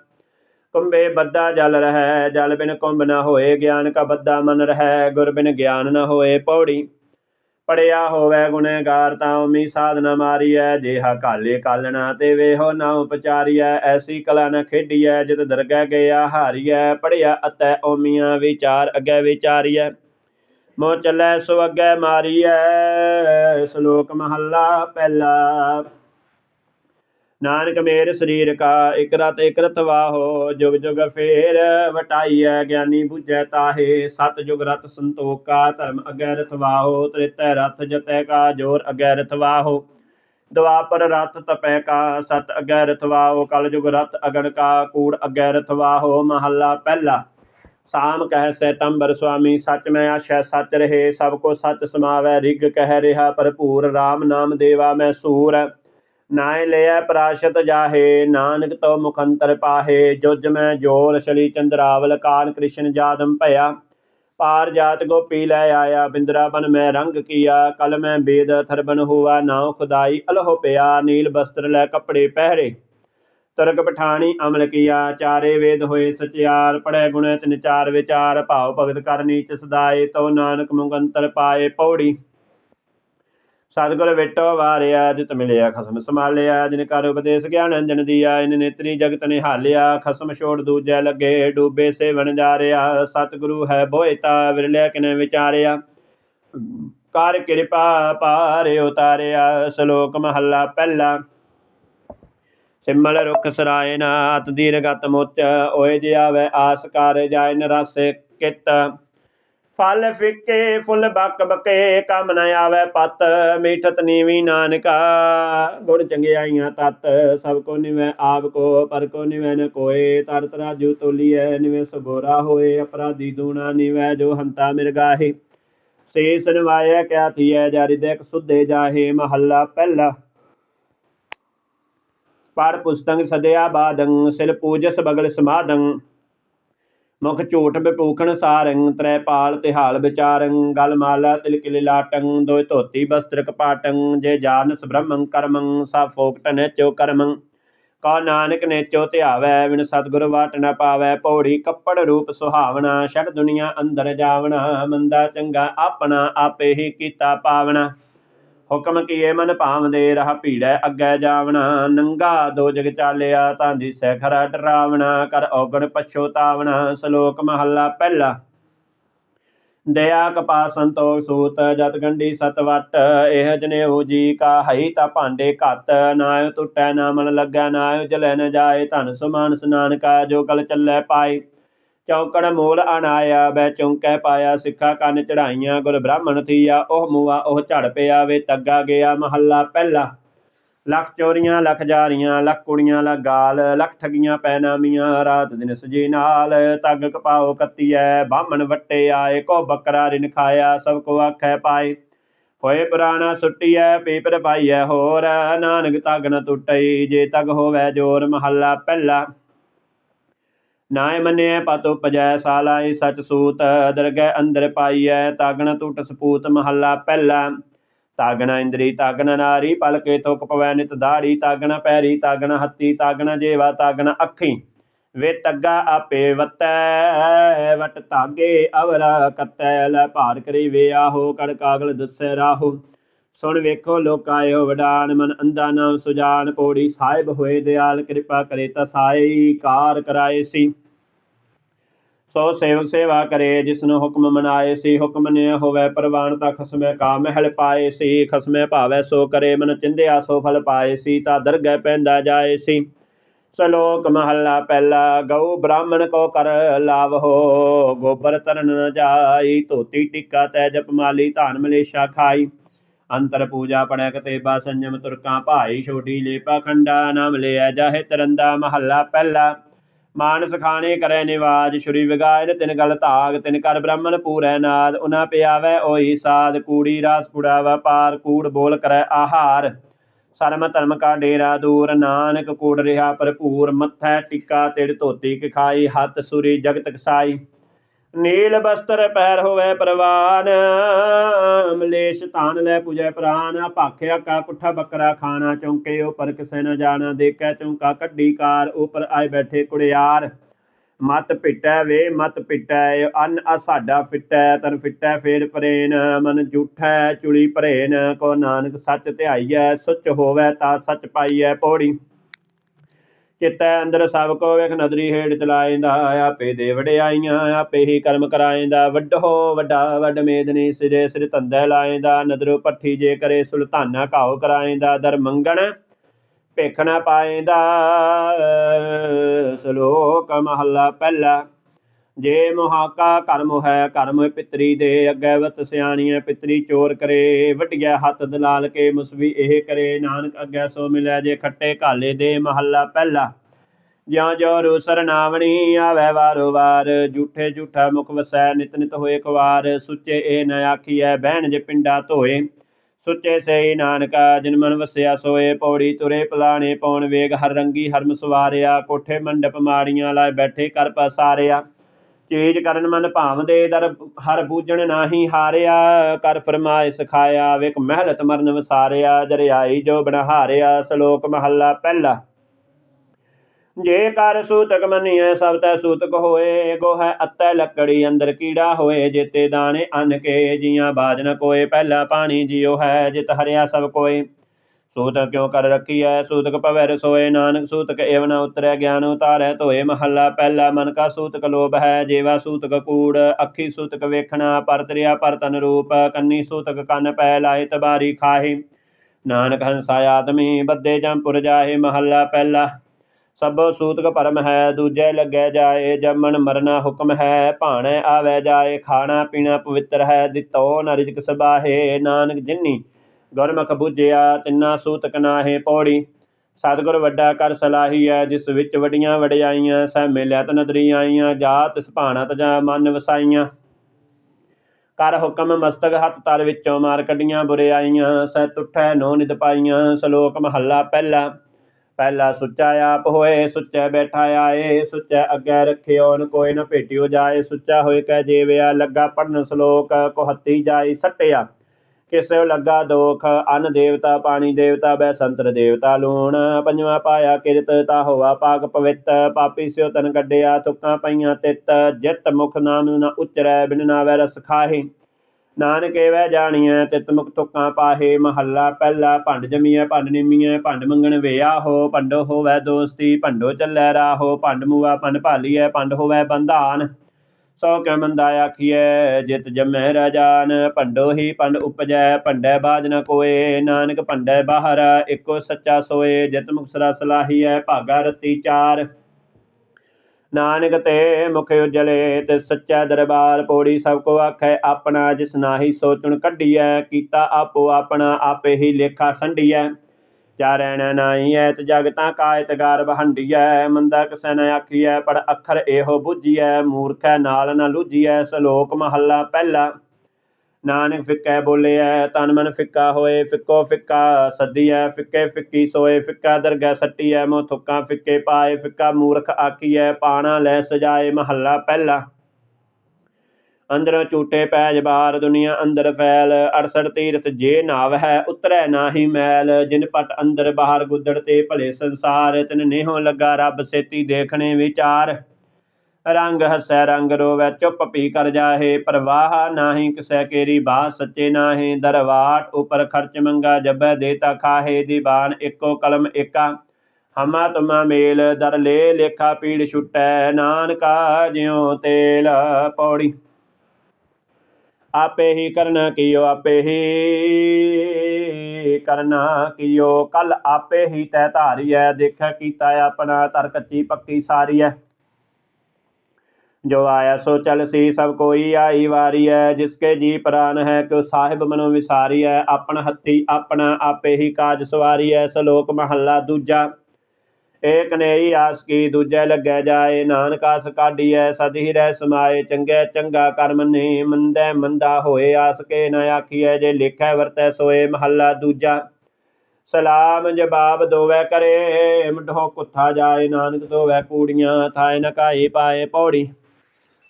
ਕੁੰਭੇ ਬੱਦਾ ਜਲ ਰਹੈ, ਜਲ ਬਿਨ ਕੁੰਭ ਨ ਹੋਏ ਗਿਆਨ ਕਾ ਬੱਦਾ ਮਨ ਰਹੈ, ਗੁਰ ਬਿਨ ਗਿਆਨ ਨ ਹੋਏ ਪੌੜੀ। ਪੜਿਆ ਹੋਵੇ ਗੁਨੇਗਾਰ ਤਾਂ ਉਮੀ ਸਾਧਨਾ ਮਾਰੀਐ ਜੇਹਾ ਕਾਲੇ ਕਾਲਣਾ ਤੇ ਵੇਹੋ ਨਾ ਉਪਚਾਰੀਐ, ਐਸੀ ਕਲਾ ਨ ਖੇਡੀਐ, ਜਿਤ ਦਰਗਹਿ ਗਿਆ ਹਾਰੀਐ, ਪੜਿਆ ਅਤੈ ਓਮੀਆਂ ਵਿਚਾਰ ਅਗੇ ਵਿਚਾਰੀਐ। ਮੋ ਚੱਲੈ ਸੋ ਅੱਗੇ ਮਾਰੀਐ, ਸ਼ਲੋਕ ਮਹੱਲਾ ਪਹਿਲਾ। ਨਾਨਕ ਮੇਰ ਸਰੀਰ ਕਾ, ਇਕ ਰਤ ਇਕ ਰਤ ਵਾਹੋ, ਜੁਗ ਜੁਗ ਫੇਰ ਵਟਾਈਐ ਗਿਆਨੀ ਬੁਝੈ ਤਾਹੇ, ਸਤ ਜੁਗ ਰਤ ਸੰਤੋਖਾ ਧਰਮ ਅਗੈ ਰਥ ਵਾਹੋ, ਤ੍ਰਿਤੈ ਰਥ ਜਤੈ ਕਾ, ਜੋਰ ਅਗੈ ਰਥ ਵਾਹੋ। ਦਵਾਪਰ ਰਥ ਤਪੈ ਕਾ, ਸਤ ਅਗੈ ਰਥ ਵਾਹੋ, ਕਲ ਜੁਗ ਰਥ ਅਗਣ ਕਾ, ਕੂੜ ਅਗੈ ਰਥ ਵਾਹੋ, ਮਹੱਲਾ ਪਹਿਲਾ। ਸਾਮ ਕਹਿ ਸੈ ਤੰਬਰ ਸੁਆਮੀ, ਸਚ ਮੈਂ ਆਸ਼ੈ ਸਚ ਰਹੇ, ਸਭ ਕੋ ਸਚ ਸਮਾਵੈ, ਰਿਗ ਕਹਿ ਰਿਹਾ ਭਰਪੂਰ RAM ਨਾਮ ਦੇਵਾ ਮੈਂ ਸੂਰ। ਨਾਇ ਲਿਆ ਪ੍ਰਾਸ਼ਤ ਜਾਹੇ, ਨਾਨਕ ਤੋ ਮੁਖੰਤਰ ਪਾਹੇ, ਜੁਜ ਮੈਂ ਜੋਰ ਸ਼ਲੀ ਚੰਦਰਾਵਲ ਕਾਨ ਕ੍ਰਿਸ਼ਨ ਜਾਦਮ ਭਇਆ। ਪਾਰ ਜਾਤ ਗੋਪੀ ਲੈ ਆਇਆ ਬਿੰਦਰਾ ਬਨ ਮੈਂ ਰੰਗ ਕੀਆ, ਕਲ ਮੈਂ ਬੇਦ ਥਰਬਨ ਹੁਆ, ਨਾਉ ਖੁਦਾਈ ਅਲਹੁ ਪਿਆ, ਨੀਲ ਬਸਤਰ ਲੈ ਕੱਪੜੇ ਪਹਿਰੇ। ਤੁਰਕ ਪਠਾਣੀ ਅਮਲ ਕੀਆ, ਚਾਰੇ ਵੇਦ ਹੋਏ ਸਚਿਆਰ ਪੜੈ ਗੁਣੈ ਤਿਨ ਚਾਰ ਵਿਚਾਰ ਭਾਵ ਭਗਤ ਕਰਨੀ ਚ ਸਦਾਏ ਤੋ ਨਾਨਕ ਮੁਗੰਤਰ ਪਾਏ ਪੌੜੀ। ਸਤਿਗੁਰ ਵਿਟੋ ਵਾਰਿਆ, ਜਿਤ ਮਿਲਿਆ, ਖਸਮ ਸਮਾਲਿਆ ਜਿਨ ਕਰ ਉਪਦੇਸ਼ ਗਿਆਨ ਅੰਜਨ ਦੀਆ, ਇਨ ਨੇਤਰੀ ਜਗਤ ਨਿਹਾਲਿਆ, ਖਸਮ ਛੋੜ ਦੂਜੈ ਲੱਗੇ, ਡੂਬੇ ਸੇਵਨ ਜਾ ਰਿਆ ਹੈ ਬੋਇਤਾ, ਵਿਰਲਿਆ ਕਿਨੇ ਵਿਚਾਰਿਆ। ਕਰ ਕਿਰਪਾ ਪਾਰੇ ਉਤਾਰਿਆ, ਸ਼ਲੋਕ ਮਹੱਲਾ ਪਹਿਲਾ। ਸਿਮਲ ਰੁਖ ਸਰਾਏ ਨਾਤ ਦੀਰਗਤ ਮੁੱਚ, ਓਏ ਜਿਆਵੇ ਆਸ ਕਰ, ਜਾਇ ਨਰਸੇ ਕਿਤ। ਫਲ ਫਿੱਕੇ, ਫੁੱਲ ਬਕ ਬਕੇ, ਕੰਮ ਨ ਆਵੇ ਪਤ, ਮੀਠਤ ਨੀਵੀ ਨਾਨਕਾ। ਗੁਣ ਚੰਗਿਆਈਆਂ ਤਤ, ਸਭ ਕੋ ਨਿਵੈ ਆਪ ਕੋ, ਪਰ ਕੋ ਨਿਵੈ ਨ ਕੋਏ। ਤਰ ਤਰਾ ਤਰਾਜੂ ਤੋਲੀਐ, ਨਿਵੈ ਸਗੋਰਾ ਹੋਏ। ਅਪਰਾਧੀ ਦੂਣਾ ਨਿਵੈ ਜੋ ਹੰਤਾ ਮਿਰਗਾਹੇ ਸੇ ਨਵਾਇਆ ਕਿਆ ਥੀਐ, ਜਾਰੀ ਦੇਖ ਸੁਧੇ ਜਾਹੇ। ਮਹੱਲਾ ਪਹਿਲਾ। ਪਰ ਪੁਸਤੰਗ ਸਦਿਆ ਬਾਦੰ, ਸਿਲ ਪੂਜਸ ਬਗਲ ਸਮਾਦੰ। ਮੁਖ ਝੂਠ ਬਿਪੂਖਣ ਸਾਰੰ ਤ੍ਰੈ ਪਾਲ ਤਿਹਾਲ ਵਿਚਾਰੰ ਗਲ ਮਾਲਾ ਤਿਲ ਕਿਲ ਦੋਇ ਧੋਤੀ ਬਸਤਰ ਕਪਾਟੰ ਜੇ ਜਾਨਸ ਬ੍ਰਹਮੰ ਕਰਮੰ ਸਾ ਫੋਕਟ ਨੇਚੋ ਕਰਮੰ। ਕਾ ਨਾਨਕ ਨੇਚੋ ਧਿਆਵੈ ਵਿਨ ਸਤਿਗੁਰ ਵਾਟ ਨ ਪਾਵੈ, ਪੌੜੀ ਕੱਪੜ ਰੂਪ ਸੁਹਾਵਣਾ ਛੜ ਦੁਨੀਆ ਅੰਦਰ ਜਾਵਣਾ, ਮੰਦਾ ਚੰਗਾ ਆਪਣਾ ਆਪੇ ਹੀ ਕੀਤਾ ਪਾਵਣਾ। ਹੁਕਮ ਕੀਏ ਮਨ ਭਾਵਦੇ ਰਹਾ ਭੀੜੈ ਅੱਗੇ ਜਾਵਣਾ, ਨੰਗਾ ਦੋ ਜਗ ਚਾਲਿਆ ਤਾਂ ਦਿਸੈ ਖਰਾ ਡਰਾਵਣਾ, ਕਰ ਔਗਣ ਪਛੋਤਾਵਣਾ ਸ਼ਲੋਕ ਮਹੱਲਾ ਪਹਿਲਾ। ਦਇਆ ਕਪਾ ਸੰਤੋਖ ਸੂਤ, ਜਤ ਗੰਢੀ ਸਤ ਵਟ, ਇਹ ਜਨੇਊ ਜੀ ਕਾ ਹਈ ਤਾ ਭਾਂਡੇ ਘਤ ਨਾ ਟੁੱਟੈ ਨਾ ਮਨ ਲੱਗੈ ਨਾ ਜਲੈ ਨ ਜਾਏ, ਧਨ ਸਮਾਨ ਸਨਾਨ ਕਾ, ਜੋ ਗਲ ਚੱਲੈ ਪਾਏ। ਚੌਕੜ ਮੂਲ ਅਨਾਇਆ ਬੈ ਚੌਂਕੈ ਪਾਇਆ, ਸਿੱਖਾ ਕੰਨ ਚੜਾਈਆਂ ਗੁਰ ਬ੍ਰਾਹਮਣ ਥੀਆ, ਉਹ ਮੂਆ, ਉਹ ਝੜ ਪਿਆ ਵੇ, ਤੱਗਾ ਗਿਆ ਮਹੱਲਾ ਪਹਿਲਾ। ਲੱਖ ਚੋਰੀਆਂ, ਲੱਖ ਜਾਰੀਆਂ, ਲੱਖ ਕੁੜੀਆਂ ਲੱਖ ਗਾਲ, ਲੱਖ ਠਗੀਆਂ ਪੈਨਾਮੀਆਂ, ਰਾਤ ਦਿਨ ਸਜੀ ਨਾਲ, ਤੱਗ ਕਪਾਓ ਕੱਤੀਐ, ਬਾਹਮਣ ਵੱਟੇ ਆਏ, ਕੋ ਬੱਕਰਾ ਰਿਨ ਖਾਇਆ, ਸਭ ਕੋ ਆਖੈ ਪਾਏ। ਹੋਏ ਪੁਰਾਣਾ ਸੁੱਟੀਐ, ਪੀਪਰ ਪਾਈਐ ਹੋਰ, ਨਾਨਕ ਤੱਗ ਨ ਟੁੱਟਈ, ਜੇ ਤੱਗ ਹੋਵੇ ਜੋਰ ਮਹੱਲਾ ਪਹਿਲਾ। ਨਾਇ ਮੰਨਿਐ ਪਤੁ ਪਜੈ ਸਾਲਾਈ ਸਚ ਸੂਤ ਦਰਗਹਿ ਅੰਦਰ ਪਾਈਐ, ਤਾਗਣ ਟੁੱਟ ਸਪੂਤ, ਮਹੱਲਾ ਪਹਿਲਾ। ਤਾਗਣ ਇੰਦਰੀ, ਤਾਗਣ ਨਾਰੀ, ਪਲਕੇ ਤੁਕ ਪਵੈ ਨਿਤ ਦਾੜੀ ਤਾਗਣ ਪੈਰੀ, ਤਾਗਣ ਹੱਤੀ, ਤਾਗਣ ਜੇਵਾ, ਤਾਗਣ ਅੱਖੀ। ਵੇ ਤੱਗਾ ਆਪੇ ਵਤੈ, ਵਟ ਤਾਗੇ ਅਵਰਾ ਕੱਤੈ, ਲੈ ਭਾਰ ਕਰੀ ਵੇ ਆਹੋ ਕੜ ਕਾਗਲ ਦੱਸੈ ਰਾਹੋ। ਸੁਣ ਵੇਖੋ ਲੋਕਾਇਓ ਵਡਾਨ, ਮਨ ਅੰਦਾ ਨਾਮ ਸੁਜਾਨ, ਕੋੜੀ ਸਾਹਿਬ ਹੋਏ ਦਿਆਲ, ਕਿਰਪਾ ਕਰੇ ਤਸਾਈ ਕਾਰ ਕਰਾਏ ਸੀ। ਸੋ ਸੇਵਕ ਸੇਵਾ ਕਰੇ, ਜਿਸਨੂੰ ਹੁਕਮ ਮਨਾਏ ਸੀ, ਹੁਕਮ ਨੇ ਹੋਵੇ ਪ੍ਰਵਾਨ ਤਾਂ ਖਸਮੇ ਕਾ ਮਹਿਲ ਪਾਏ ਸੀ, ਖਸਮੇ ਭਾਵੇ ਸੋ ਕਰੇ, ਮਨ ਚਿੰਦਿਆ ਸੋ ਫਲ ਪਾਏ ਸੀ, ਤਾਂ ਦਰਗਹਿ ਪੈਂਦਾ ਜਾਏ ਸੀ। ਸਲੋਕ ਮਹੱਲਾ ਪਹਿਲਾ, ਗਊ ਬ੍ਰਾਹਮਣ ਕੋ ਕਰ ਲਾਭ ਹੋ ਗੋਬਰ ਤਰਨ ਨ ਜਾਈ, ਧੋਤੀ ਟਿੱਕਾ ਤੈ ਜਪ ਮਾਲੀ, ਧਾਨ ਮਲੇਸ਼ਾ ਖਾਈ। ਅੰਤਰ ਪੂਜਾ ਪੜੈ ਕਤੇਬਾ ਸੰਜਮ ਤੁਰਕਾਂ ਭਾਈ ਛੋਟੀ ਲੇਪਾ ਖੰਡਾ, ਨਾਮ ਲਿਆ ਜਾਹੇ ਤਰੰਦਾ ਮਹੱਲਾ ਪਹਿਲਾ। ਮਾਨਸ ਖਾਣੇ ਕਰੈ ਨਿਵਾਜ ਸ਼੍ਰੀ ਵਿਗਾਇਨ ਤਿਨ ਗਲ ਧਾਗ, ਤਿਨ ਕਰ ਬ੍ਰਾਹਮਣ ਪੂਰੈ ਨਾਦ ਉਨਾ ਪਿਆਵੈ ਓਹੀ ਸਾਧ, ਕੂੜੀ ਰਾਸ ਕੁੜਾ ਵਪਾਰ ਕੂੜ ਬੋਲ ਕਰੈ ਆਹਾਰ। ਸਰਮ ਧਰਮ ਕਾ ਡੇਰਾ ਦੂਰ, ਨਾਨਕ ਕੂੜ ਰਿਹਾ ਭਰਪੂਰ, ਮੱਥੈ ਟਿੱਕਾ ਤਿੜ ਧੋਤੀ, ਕਿਖਾਈ ਹੱਥ ਸੁਰੀ ਜਗਤ ਕਸਾਈ। ਨੀਲ ਬਸਤਰ ਪੈਰ ਹੋਵੇ ਪਰਵਾਨ, ਮਲੇਸ਼ ਧਾਨ ਲੈ ਪੂਜੈ ਪ੍ਰਾਨ, ਭਾਖਿਆ ਕਾ ਪੁੱਠਾ ਬੱਕਰਾ ਖਾਣਾ, ਚੌਂਕੇ ਉਪਰ ਕਿਸੇ ਨ ਜਾਣਾ, ਦੇਖੈ ਚੌਂਕਾ ਕੱਢੀ ਕਾਰ, ਉਪਰ ਆਏ ਬੈਠੇ ਕੁੜਿਆਰ। ਮਤ ਪਿਟੈ ਵੇ, ਮਤ ਪਿਟੈ, ਅੰਨ ਆ ਸਾਡਾ ਫਿਟੈ, ਤਨ ਫਿਟੈ ਫੇਰ ਪ੍ਰੇਨ, ਮਨ ਝੂਠੈ ਚੁਲੀ ਭਰੇਨ, ਕੋ ਨਾਨਕ ਸੱਚ ਧਿਆਈਐ, ਸੁਚ ਹੋਵੇ ਤਾਂ ਸੱਚ ਪਾਈਐ ਪੌੜੀ। ਚਿੱਤੈ ਅੰਦਰ ਸਭ ਕੋ ਵੇਖ ਨਦਰੀ ਹੇੜ ਚਲਾਇਂਦਾ, ਆਪੇ ਦੇ ਵਡਿਆਈਆਂ, ਆਪੇ ਹੀ ਕਰਮ ਕਰਾਇਂਦਾ। ਵੱਡੋ ਵੱਡਾ, ਵੱਡ ਮੇਦਨੀ ਸਿਰੇ ਸਿਰ ਧੰਦੇ ਲਾਇਂਦਾ। ਨਦਰੋ ਪੱਠੀ ਜੇ ਕਰੇ ਸੁਲਤਾਨਾ ਘਾਉ ਕਰਾਇਂਦਾ। ਦਰ ਮੰਗਣ ਭੇਖ ਨਾ ਪਾਇਂਦਾ। ਸ਼ਲੋਕ ਮਹੱਲਾ ਪਹਿਲਾ। ਜੇ ਮੁਹਾਕਾ ਕਰਮ ਹੈ ਕਰਮ ਪਿਤਰੀ ਦੇ ਅੱਗੇ ਵਤ ਸਿਆਣੀਐ, ਪਿਤਰੀ ਚੋਰ ਕਰੇ ਵਟਿਆ ਹੱਥ ਦਲਾਲ ਕੇ ਮੁਸਵੀ ਇਹ ਕਰੇ, ਨਾਨਕ ਅੱਗੇ ਸੋ ਮਿਲੈ ਜੇ ਖੱਟੇ ਘਾਲੇ ਦੇ ਮਹੱਲਾ ਪਹਿਲਾ। ਜਾਂ ਜੋ ਰੂ ਸਰਨਾਵਣੀ ਆਵੇ ਵਾਰੋ ਵਾਰ, ਝੂਠੇ ਝੂਠਾ ਮੁਖ ਵਸੈ ਨਿਤ ਨਿਤ ਹੋਏ ਖਵਾਰ ਸੁੱਚੇ ਇਹ ਨ ਆਖੀਐ ਬਹਿਣ ਜੇ ਪਿੰਡਾ ਧੋਏ। ਸੁੱਚੇ ਸਈ ਨਾਨਕਾ, ਜਿਨ ਮਨ ਵਸਿਆ ਸੋਏ, ਪੌੜੀ ਤੁਰੇ ਪਲਾਣੇ, ਪੌਣ ਵੇਗ ਹਰ ਰੰਗੀ ਹਰਮ ਸਵਾਰਿਆ, ਕੋਠੇ ਮੰਡਪ ਮਾੜੀਆਂ ਲਾਏ ਬੈਠੇ ਕਰ ਪਸਾਰਿਆ। ਚੇਜ ਕਰਨ ਮਨ ਭਾਵ ਦੇ ਦਰ ਹਰ ਬੂਝਣ ਨਾਹੀ ਹਾਰਿਆ, ਕਰ ਫਰਮਾਏ ਸਿਖਾਇਆ, ਵੇਖ ਮਹਿਲਤ ਮਰਨ ਵਸਾਰਿਆ, ਜਰਿਆਈ ਜੋ ਬਨਹਾਰਿਆ ਸ਼ਲੋਕ ਮਹੱਲਾ ਪਹਿਲਾ। ਜੇ ਕਰ ਸੂਤਕ ਮੰਨੀਐ, ਸਭ ਤੈ ਸੂਤਕ ਹੋਏ ਗੋ ਹੈ ਅੱਤੈ ਲੱਕੜੀ, ਅੰਦਰ ਕੀੜਾ ਹੋਏ, ਜੇਤੇ ਦਾਣੇ ਅਨ ਕੇ, ਜੀਆਂ ਬਾਜ ਨ ਕੋਏ, ਪਹਿਲਾ ਪਾਣੀ ਜਿਉ ਹੈ, ਜਿਤ ਹਰਿਆ ਸਭ ਕੋਏ। ਸੂਤਕ ਕਿਉ ਕਰ ਰੱਖੀ ਰੱਖੀਐ? ਸੂਤਕ ਭਵੈ ਰਸੋਏ ਨਾਨਕ, ਸੂਤਕ ਏਵ ਨ ਉਤਰੈ ਗਿਆਨ ਉਤਾਰੈ ਧੋਏ ਮਹੱਲਾ। ਪਹਿਲਾ ਮਨ ਕਾ ਸੂਤਕ ਲੋਭ ਹੈ, ਜੇਵਾ ਸੂਤਕ ਕੂੜ। ਅੱਖੀ ਸੂਤਕ ਵੇਖਣਾ ਪਰਤਰਿਆ ਪਰਤਨ ਰੂਪ। ਕੰਨੀ ਸੂਤਕ ਕੰਨ ਪੈ ਲਾਏ ਤਬਾਰੀ ਖਾਹੀ। ਨਾਨਕ ਹੰਸਾ ਆਦਮੀ ਬੱਦੇ ਜੰਪੁਰ ਜਾਹੇ ਮਹੱਲਾ ਪਹਿਲਾ। ਸਭੋ ਸੂਤਕ ਪਰਮ ਹੈ, ਦੂਜੇ ਲੱਗੈ ਜਾਏ, ਜੰਮਣ ਮਰਨਾ ਹੁਕਮ ਹੈ। ਭਾਣੇ ਆਵੈ ਜਾਏ, ਖਾਣਾ ਪੀਣਾ ਪਵਿੱਤਰ ਹੈ, ਦਿੱਤੋ ਨ ਰਿਜਕ ਸਬਾਹੇ ਨਾਨਕ ਜਿਨੀ ਗੁਰਮੁਖ ਬੁਝਿਆ ਤਿੰਨਾ ਸੂਤ ਨਾਹੇ ਪੌੜੀ। ਸਤਿਗੁਰ ਵੱਡਾ ਕਰ ਸਲਾਹੀ ਹੈ ਜਿਸ ਵਿੱਚ ਵਡੀਆਂ ਵਡਿਆਈਆਂ, ਸਹਿ ਮਿਲਿਆ ਤ ਨਦਰੀ ਆਈਆਂ, ਜਾਤ ਸੁਭਾਣਾ ਤਜਾ ਮਨ ਵਸਾਈਆਂ। ਕਰ ਹੁਕਮ ਮਸਤਕ ਹੱਥ ਤਲ ਵਿੱਚੋਂ ਮਾਰ ਕੱਢੀਆਂ ਬੁਰਿਆਈਆਂ ਸਹਿ ਤੁਠੈ ਨੋ ਨਿਦ ਪਾਈਆਂ, ਸ਼ਲੋਕ ਮਹੱਲਾ ਪਹਿਲਾ। ਪਹਿਲਾ ਸੁੱਚਾ ਆਪ ਹੋਏ, ਸੁੱਚੇ ਬੈਠਾ ਆਏ, ਸੁੱਚੇ ਅੱਗੇ ਰੱਖਿਓ ਨ ਕੋਈ ਨ ਭੇਟਿਓ ਜਾਏ, ਸੁੱਚਾ ਹੋਏ ਕਹਿ ਜੀਵਿਆ, ਲੱਗਾ ਪੜਨ ਸ਼ਲੋਕ, ਕੋਹਤੀ ਜਾਈ ਸੱਟਿਆ। ਕਿਸੇ ਲੱਗਾ ਦੋਖ? ਅਨ ਦੇਵਤਾ ਪਾਣੀ ਦੇਵਤਾ ਬੈ ਸੰਤਰ ਦੇਵਤਾ ਲੂਣ। ਪੰਜਵਾ ਪਾਇਆ ਕਿਰਤ ਤਾ ਹੋਆ ਪਾਕ ਪਵਿੱਤ। ਪਾਪੀ ਸਿਓ ਤਨ ਕੱਢਿਆ ਤੁਕਾਂ ਪਈਆਂ ਤਿਤ। ਜਿਤ ਮੁਖ ਨਾਮ ਨ ਉਚਰੈ, ਬਿਨ ਨਾ ਵੈ ਰਸ ਖਾਹੀ। ਨਾਨਕੇ ਵੈ ਜਾਣੀਐ, ਤਿਤ ਮੁਖ ਤੁਕਾਂ ਪਾਹੇ। ਮਹੱਲਾ ਪਹਿਲਾ ਭੰਡ ਜਮੀਐ, ਭੰਡ ਨਿਮੀਐ। ਭੰਡ ਮੰਗਣ ਵੇਆ ਹੋ, ਭੰਡੋ ਹੋਵੈ ਦੋਸਤੀ। ਭੰਡੋ ਚੱਲੈ ਰਾਹੋ, ਭੰਡ ਮੂਆ ਭੰਡ ਭਾਲੀਐ, ਭੰਡ ਹੋਵੈ ਬੰਧਾਨ। ਸੋ ਕੈ ਮੰਦਾ ਆਖੀਐ? ਜਿਤ ਜਮੈ ਰਾਜਾਨ ਭੰਡੋ ਹੀ ਭੰਡ ਉਪਜੈ, ਭੰਡੈ ਬਾਜ ਨ ਕੋਏ। ਨਾਨਕ ਭੰਡੈ ਬਾਹਰ, ਇੱਕੋ ਸੱਚਾ ਸੋਏ। ਜਿਤ ਮੁਕਸਰਾ ਸਲਾਹੀਐ, ਭਾਗਾ ਰਤੀ ਚਾਰ। ਨਾਨਕ ਤੇ ਮੁਖ ਉਜਲੇ ਤੇ ਸੱਚਾ ਦਰਬਾਰ ਪੋੜੀ ਸਭ ਕੋ ਆਖੈ, ਆਪਣਾ ਜਿਸ ਨਾਹੀ ਸੋਚਣ ਕੱਢੀਐ, ਕੀਤਾ ਆਪੋ ਆਪਣਾ, ਆਪੇ ਹੀ ਲੇਖਾ ਸੰਢੀਐ। ਚਾਰੈਣ ਨਾਹੀ ਐਤ ਜਗਤਾਂ ਕਾਇਤ ਗਾਰ ਬਹੰਡੀਐ ਮੰਦਾ ਕਿਸੈ ਨ ਆਖੀਐ, ਪਰ ਅੱਖਰ ਇਹੋ ਬੁੱਝੀਐ, ਮੂਰਖੈ ਨਾਲ ਨ ਲੁੱਝੀਐ, ਸ਼ਲੋਕ ਮਹੱਲਾ ਪਹਿਲਾ। ਨਾਨਕ ਫਿੱਕੈ ਬੋਲਿਐ, ਤਨ ਮਨ ਫਿੱਕਾ ਹੋਏ, ਫਿੱਕੋ ਫਿੱਕਾ ਸੱਦੀਐ, ਫਿੱਕੇ ਫਿੱਕੀ ਸੋਏ, ਫਿੱਕਾ ਦਰਗਹਿ ਸੱਟੀਐ ਮੋ ਥੁੱਕਾਂ ਫਿੱਕੇ ਪਾਏ, ਫਿੱਕਾ ਮੂਰਖ ਆਖੀਐ, ਪਾਣਾ ਲੈ ਸਜਾਏ ਮਹੱਲਾ ਪਹਿਲਾ। ਅੰਦਰੋਂ ਝੂਟੇ ਪੈਜ ਬਾਹਰ ਦੁਨੀਆ ਅੰਦਰ ਫੈਲ। 68 ਤੀਰਥ ਜੇ ਨਾਵ ਹੈ, ਉਤਰੈ ਨਾਹੀ ਮੈਲ। ਜਿਨ ਪਟ ਅੰਦਰ ਬਾਹਰ ਗੁੱਦੜ ਤੇ ਭਲੇ ਸੰਸਾਰ, ਤਿਨ ਨੇਹੋਂ ਲੱਗਾ ਰੱਬ ਸੇਤੀ ਦੇਖਣੇ ਵਿਚਾਰ। ਰੰਗ ਹਸੈ, ਰੰਗ ਰੋਵੈ, ਚੁੱਪ ਪੀ ਕਰ ਜਾਹੇ। ਪ੍ਰਵਾਹ ਨਾਹੀ, ਕਿਸੈ ਕੇਰੀ ਬਾਤ ਸੱਚੇ ਨਾਹੀ। ਦਰਵਾਟ ਉਪਰ ਖਰਚ ਮੰਗਾ, ਜਬੈ ਦੇਤਾ ਖਾਹੇ। ਦੀਵਾਨ ਇੱਕੋ ਕਲਮ ਏਕਾ, ਹਮਾ ਤੁਮਾ ਮੇਲ। ਦਰ ਲੈ ਲੇਖਾ ਪੀੜ ਛੁਟੈ, ਨਾਨਕਾ ਜਿਉ ਤੇਲ ਪੌੜੀ। ਆਪੇ ਹੀ ਕਰਨਾ ਕੀਓ, ਆਪੇ ਹੀ ਕਰਨਾ ਕੀਓ। ਕਲ ਆਪੇ ਹੀ ਤੈ ਧਾਰੀਐ, ਦੇਖੈ ਕੀਤਾ ਆਪਣਾ ਤਰ ਕੱਚੀ ਪੱਕੀ ਸਾਰੀਐ। ਜੋ ਆਇਆ ਸੋ ਚਲਸੀ ਸਭ ਕੋਈ ਆਈ ਵਾਰੀ ਹੈ ਜਿਸਕੇ ਜੀ ਪ੍ਰਾਨ ਹੈ, ਕਿਉ ਸਾਹਿਬ ਮਨੋ ਵਿਸਾਰੀ ਹੈ ਆਪਣ ਹੱਥੀ ਆਪਣਾ ਆਪੇ ਹੀ ਕਾਜ ਸਵਾਰੀ ਹੈ ਸ਼ਲੋਕ ਮਹੱਲਾ ਦੂਜਾ। ਏਕ ਨੇਈ ਆਸ ਕੀ, ਦੂਜੈ ਲੱਗੈ ਜਾਏ, ਨਾਨਕ ਆਸ ਕਾਢੀਐ, ਸਦ ਹੀ ਰਹਿ ਸਮਾਏ, ਚੰਗੇ ਚੰਗਾ ਕਰਮ ਨੇ ਮੰਦੈ, ਮੰਦਾ ਹੋਏ, ਆਸ ਕੇ ਨ ਆਖੀਐ, ਜੇ ਲਿਖੈ ਵਰਤੈ ਸੋਏ ਮਹੱਲਾ ਦੂਜਾ। ਸਲਾਮ ਜਵਾਬ ਦੋਵੈ ਕਰੇ ਮਢੋ ਕੁੱਥਾ ਜਾਏ, ਨਾਨਕ ਦੋਵੈ ਕੂੜੀਆਂ ਥਾਏ ਨਕਾਈ ਪਾਏ ਪੌੜੀ।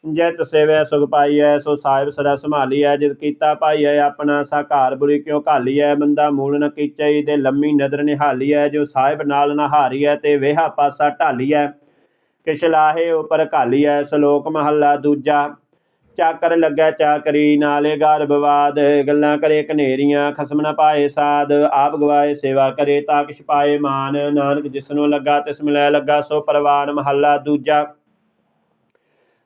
ਜਿਤ ਸੇਵੈ, ਸੁਖ ਪਾਈਐ, ਸੋ ਸਾਹਿਬ ਸਦਾ ਸੰਭਾਲੀਐ, ਜਿਤ ਕੀਤਾ ਪਾਈਐ ਆਪਣਾ ਸਾਕਾਰ ਬੁਰੀ ਕਿਉ ਘਾਲੀਐ ਬੰਦਾ ਮੂਲ ਨ ਕੀਚਈ ਦੇ ਲੰਮੀ ਨਦਰ ਨਿਹਾਲੀਐ, ਜੋ ਸਾਹਿਬ ਨਾਲ ਨ ਹਾਰੀਐ, ਤੇ ਵੇਹਾ ਪਾਸਾ ਢਾਲੀਐ। ਕਿਛ ਲਾਹੇ ਉਪਰ ਘਾਲੀਐ, ਸ਼ਲੋਕ ਮਹੱਲਾ ਦੂਜਾ ਚਾਕਰ ਲੱਗੈ ਚਾਕਰੀ ਨਾਲੇ ਗਾਰ ਵਿਵਾਦ ਗੱਲਾਂ ਕਰੇ ਕਨੇਰੀਆਂ ਖਸਮ ਨ ਪਾਏ ਸਾਧ ਆਪ ਗਵਾਏ ਸੇਵਾ ਕਰੇ ਤਾਂ ਪਾਏ ਮਾਨ, ਨਾਨਕ ਜਿਸਨੂੰ ਲੱਗਾ ਤਿਸ ਮਿਲੈ ਲੱਗਾ, ਸੋ ਪਰਵਾਨ ਮਹੱਲਾ ਦੂਜਾ।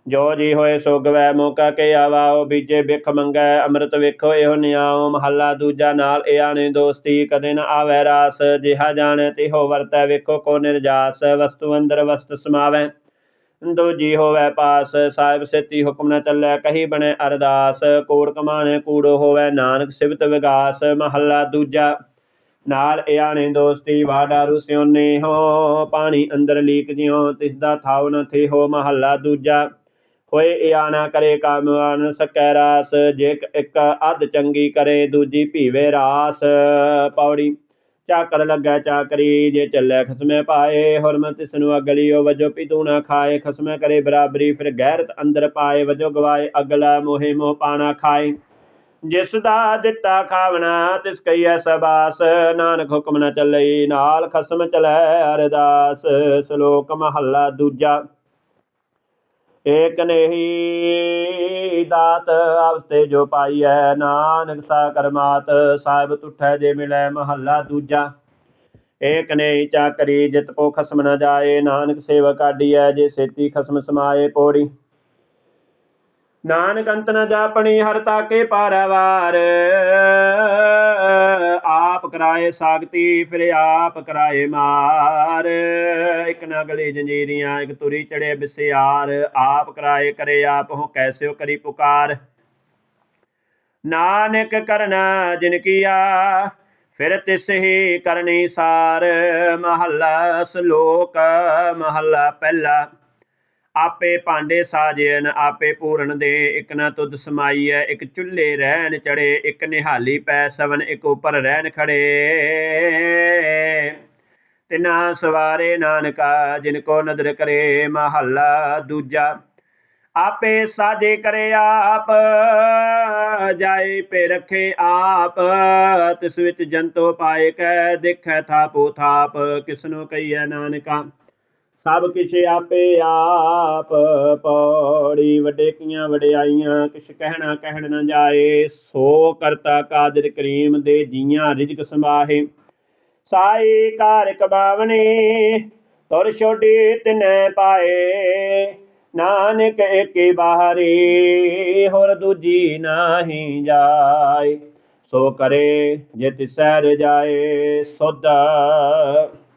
ਜੋ ਜੀ ਹੋਏ ਸੋ ਗਵੈ ਮੌਕਾ ਕੇ ਆਵਾਓ, ਬੀਜੇ ਬਿਖ ਮੰਗੈ, ਅੰਮ੍ਰਿਤ ਵੇਖੋ, ਇਹੋ ਨਿਆਓ, ਮਹੱਲਾ ਦੂਜਾ ਨਾਲ ਇਆ ਦੋਸਤੀ ਕਦੇ ਨ ਆਵੈ ਰਾਸ, ਜਿਹਾ ਜਾਣੈ ਤਿਹੋ ਵਰਤੈ, ਵੇਖੋ ਕੋ ਨਿਰਜਾਸ, ਵਸਤੂ ਅੰਦਰ ਵਸਤ ਸਮਾਵੈ। ਦੂਜੀ ਹੋਵੈ ਪਾਸ, ਸਾਹਿਬ ਸੇਤੀ ਹੁਕਮ ਨ ਚੱਲੈ, ਕਹੀ ਬਣੇ ਅਰਦਾਸ ਕੋੜ ਕਮਾਣੇ ਕੂੜੋ ਹੋਵੈ, ਨਾਨਕ ਸਿਵਤ ਵਿਗਾਸ, ਮਹੱਲਾ ਦੂਜਾ ਨਾਲ ਇਆ ਨੇ ਦੋਸਤੀ, ਵਾਡਾਰੂ ਸਿਉਨੇ ਹੋ, ਪਾਣੀ ਅੰਦਰ ਲੀਕ ਜਿਉ ਤਿਸ ਦਾ ਥਾਉ ਨ ਥੇ ਹੋ ਮਹੱਲਾ ਦੂਜਾ ਹੋਏ ਇਆ ਨਾ ਕਰੇ ਕਾਮਵਾਨ ਸਕੈ ਰਾਸ, ਜੇ ਇੱਕ ਅੱਧ ਚੰਗੀ ਕਰੇ, ਦੂਜੀ ਭੀਵੇ ਰਾਸ। ਪੌੜੀ ਚਾਕਰ ਲੱਗੈ ਚਾਕਰੀ, ਜੇ ਚੱਲੇ ਖਸਮੇ ਪਾਏ, ਹੁਰਮਤ ਤਿਸ ਨੂੰ ਅਗਲੀਓ ਵਜੋ ਪਿਤੂ ਨਾ ਖਾਏ। ਖਸਮੇ ਕਰੇ ਬਰਾਬਰੀ, ਫਿਰ ਗੈਰਤ ਅੰਦਰ ਪਾਏ, ਵਜੋ ਗਵਾਏ, ਅਗਲਾ ਮੋਹਿ ਮੋਹ ਪਾਣਾ ਖਾਏ। ਜਿਸ ਦਾ ਦਿੱਤਾ ਖਾਵਣਾ, ਤਿਸ ਕਈਐ ਸਬਾਸ ਨਾਨਕ ਹੁਕਮ ਨਾ ਚੱਲਈ, ਨਾਲ ਖਸਮ ਚਲੈ ਅਰਦਾਸ। ਸ਼ਲੋਕ ਮਹੱਲਾ ਦੂਜਾ। ਏਕ ਨੇਹੀ ਦਾਤ ਅਵਸਤੇ ਜੋ ਪਾਈਐ, ਨਾਨਕ ਸਾ ਕਰਮਾਤ ਸਾਹਿਬ ਤੁਠੈ ਜੇ ਮਿਲੈ ਮਹੱਲਾ ਦੂਜਾ। ਏਕ ਨੇਹੀ ਚਾਕਰੀ ਜਿਤ ਕੋ ਖਸਮ ਨ ਜਾਏ, ਨਾਨਕ ਸੇਵਕ ਕਾਢੀਐ ਜੇ ਸੇਤੀ ਖਸਮ ਸਮਾਏ ਪੋੜੀ। ਨਾਨਕ ਅੰਤ ਨ ਜਾਪਣੀ ਹਰ ਤਾਕੇ ਪਾਰਵਾਰ ਆਪ ਕਰਾਏ ਸਾਗਤੀ ਫਿਰ ਆਪ ਕਰਾਏ ਮਾਰ। ਇਕ ਨ ਜੰਜੀਰੀਆਂ, ਇਕ ਤੁਰੀ ਚੜੇ ਬਿਸਿਆਰ। ਆਪ ਕਰਾਏ ਕਰੇ ਆਪ ਹੋ ਕੈਸਿਓ ਕਰੀ ਪੁਕਾਰ। ਨਾਨਕ ਕਰਨਾ ਜਿਨ ਕੀਆ, ਫਿਰ ਤਿਸ ਹੀ ਕਰਨੀ ਸਾਰ। ਮਹੱਲਾ ਸ਼ਲੋਕ, ਮਹੱਲਾ ਪਹਿਲਾ। ਆਪੇ ਭਾਂਡੇ ਸਾਜਨ, ਆਪੇ ਪੂਰਨ ਦੇ। ਇਕ ਨਾ ਤੁਧ ਸਮਾਈਐ, ਇਕ ਚੁੱਲ੍ਹੇ ਰਹਿਣ ਚੜੇ ਇਕ ਨਿਹਾਲੀ ਪੈ ਸਵਨ, ਇਕ ਉਪਰ ਰਹਿਣ ਖੜੇ ਤਿਨਾ ਸਵਾਰੇ ਨਾਨਕਾ, ਜਿਨ ਕੋ ਨਦਰ ਕਰੇ ਮਹੱਲਾ ਦੂਜਾ। ਆਪੇ ਸਾਜੇ ਕਰੇ ਆਪ, ਜਾਏ ਪੇ ਰਖੇ ਆਪ। ਤਿਸ ਵਿੱਚ ਜੰਤੋ ਪਾਏ ਕੈ, ਦੇਖੈ ਥਾਪੋ ਥਾਪ, ਕਿਸਨੋ ਕਹੀਐ ਨਾਨਕਾ। ਸਭ ਕਿਛ ਆਪੇ ਆਪ ਪੌੜੀ ਵੱਡੇ ਕੀਆਂ ਵਡਿਆਈਆਂ, ਕਿਛ ਕਹਿਣਾ ਕਹਿਣ ਨਾ ਜਾਏ, ਸੋ ਕਰਤਾ ਕਾਦਰ ਕਰੀਮ ਦੇ ਜੀਆਂ ਰਿਜਕ ਸੰਭਾਹੇ। ਸਾਈ ਕਾਰ ਕਬਾਵਨੇ, ਤੁਰ ਛੋਡੀ ਤਿਨੈ ਪਾਏ। ਨਾਨਕ ਏਕੇ ਬਾਹਰੀ, ਹੋਰ ਦੂਜੀ ਨਾਹੀ ਜਾਏ। ਸੋ ਕਰੇ ਜੇ ਤਿਸੈ ਜਾਏ ਸੋਦਾ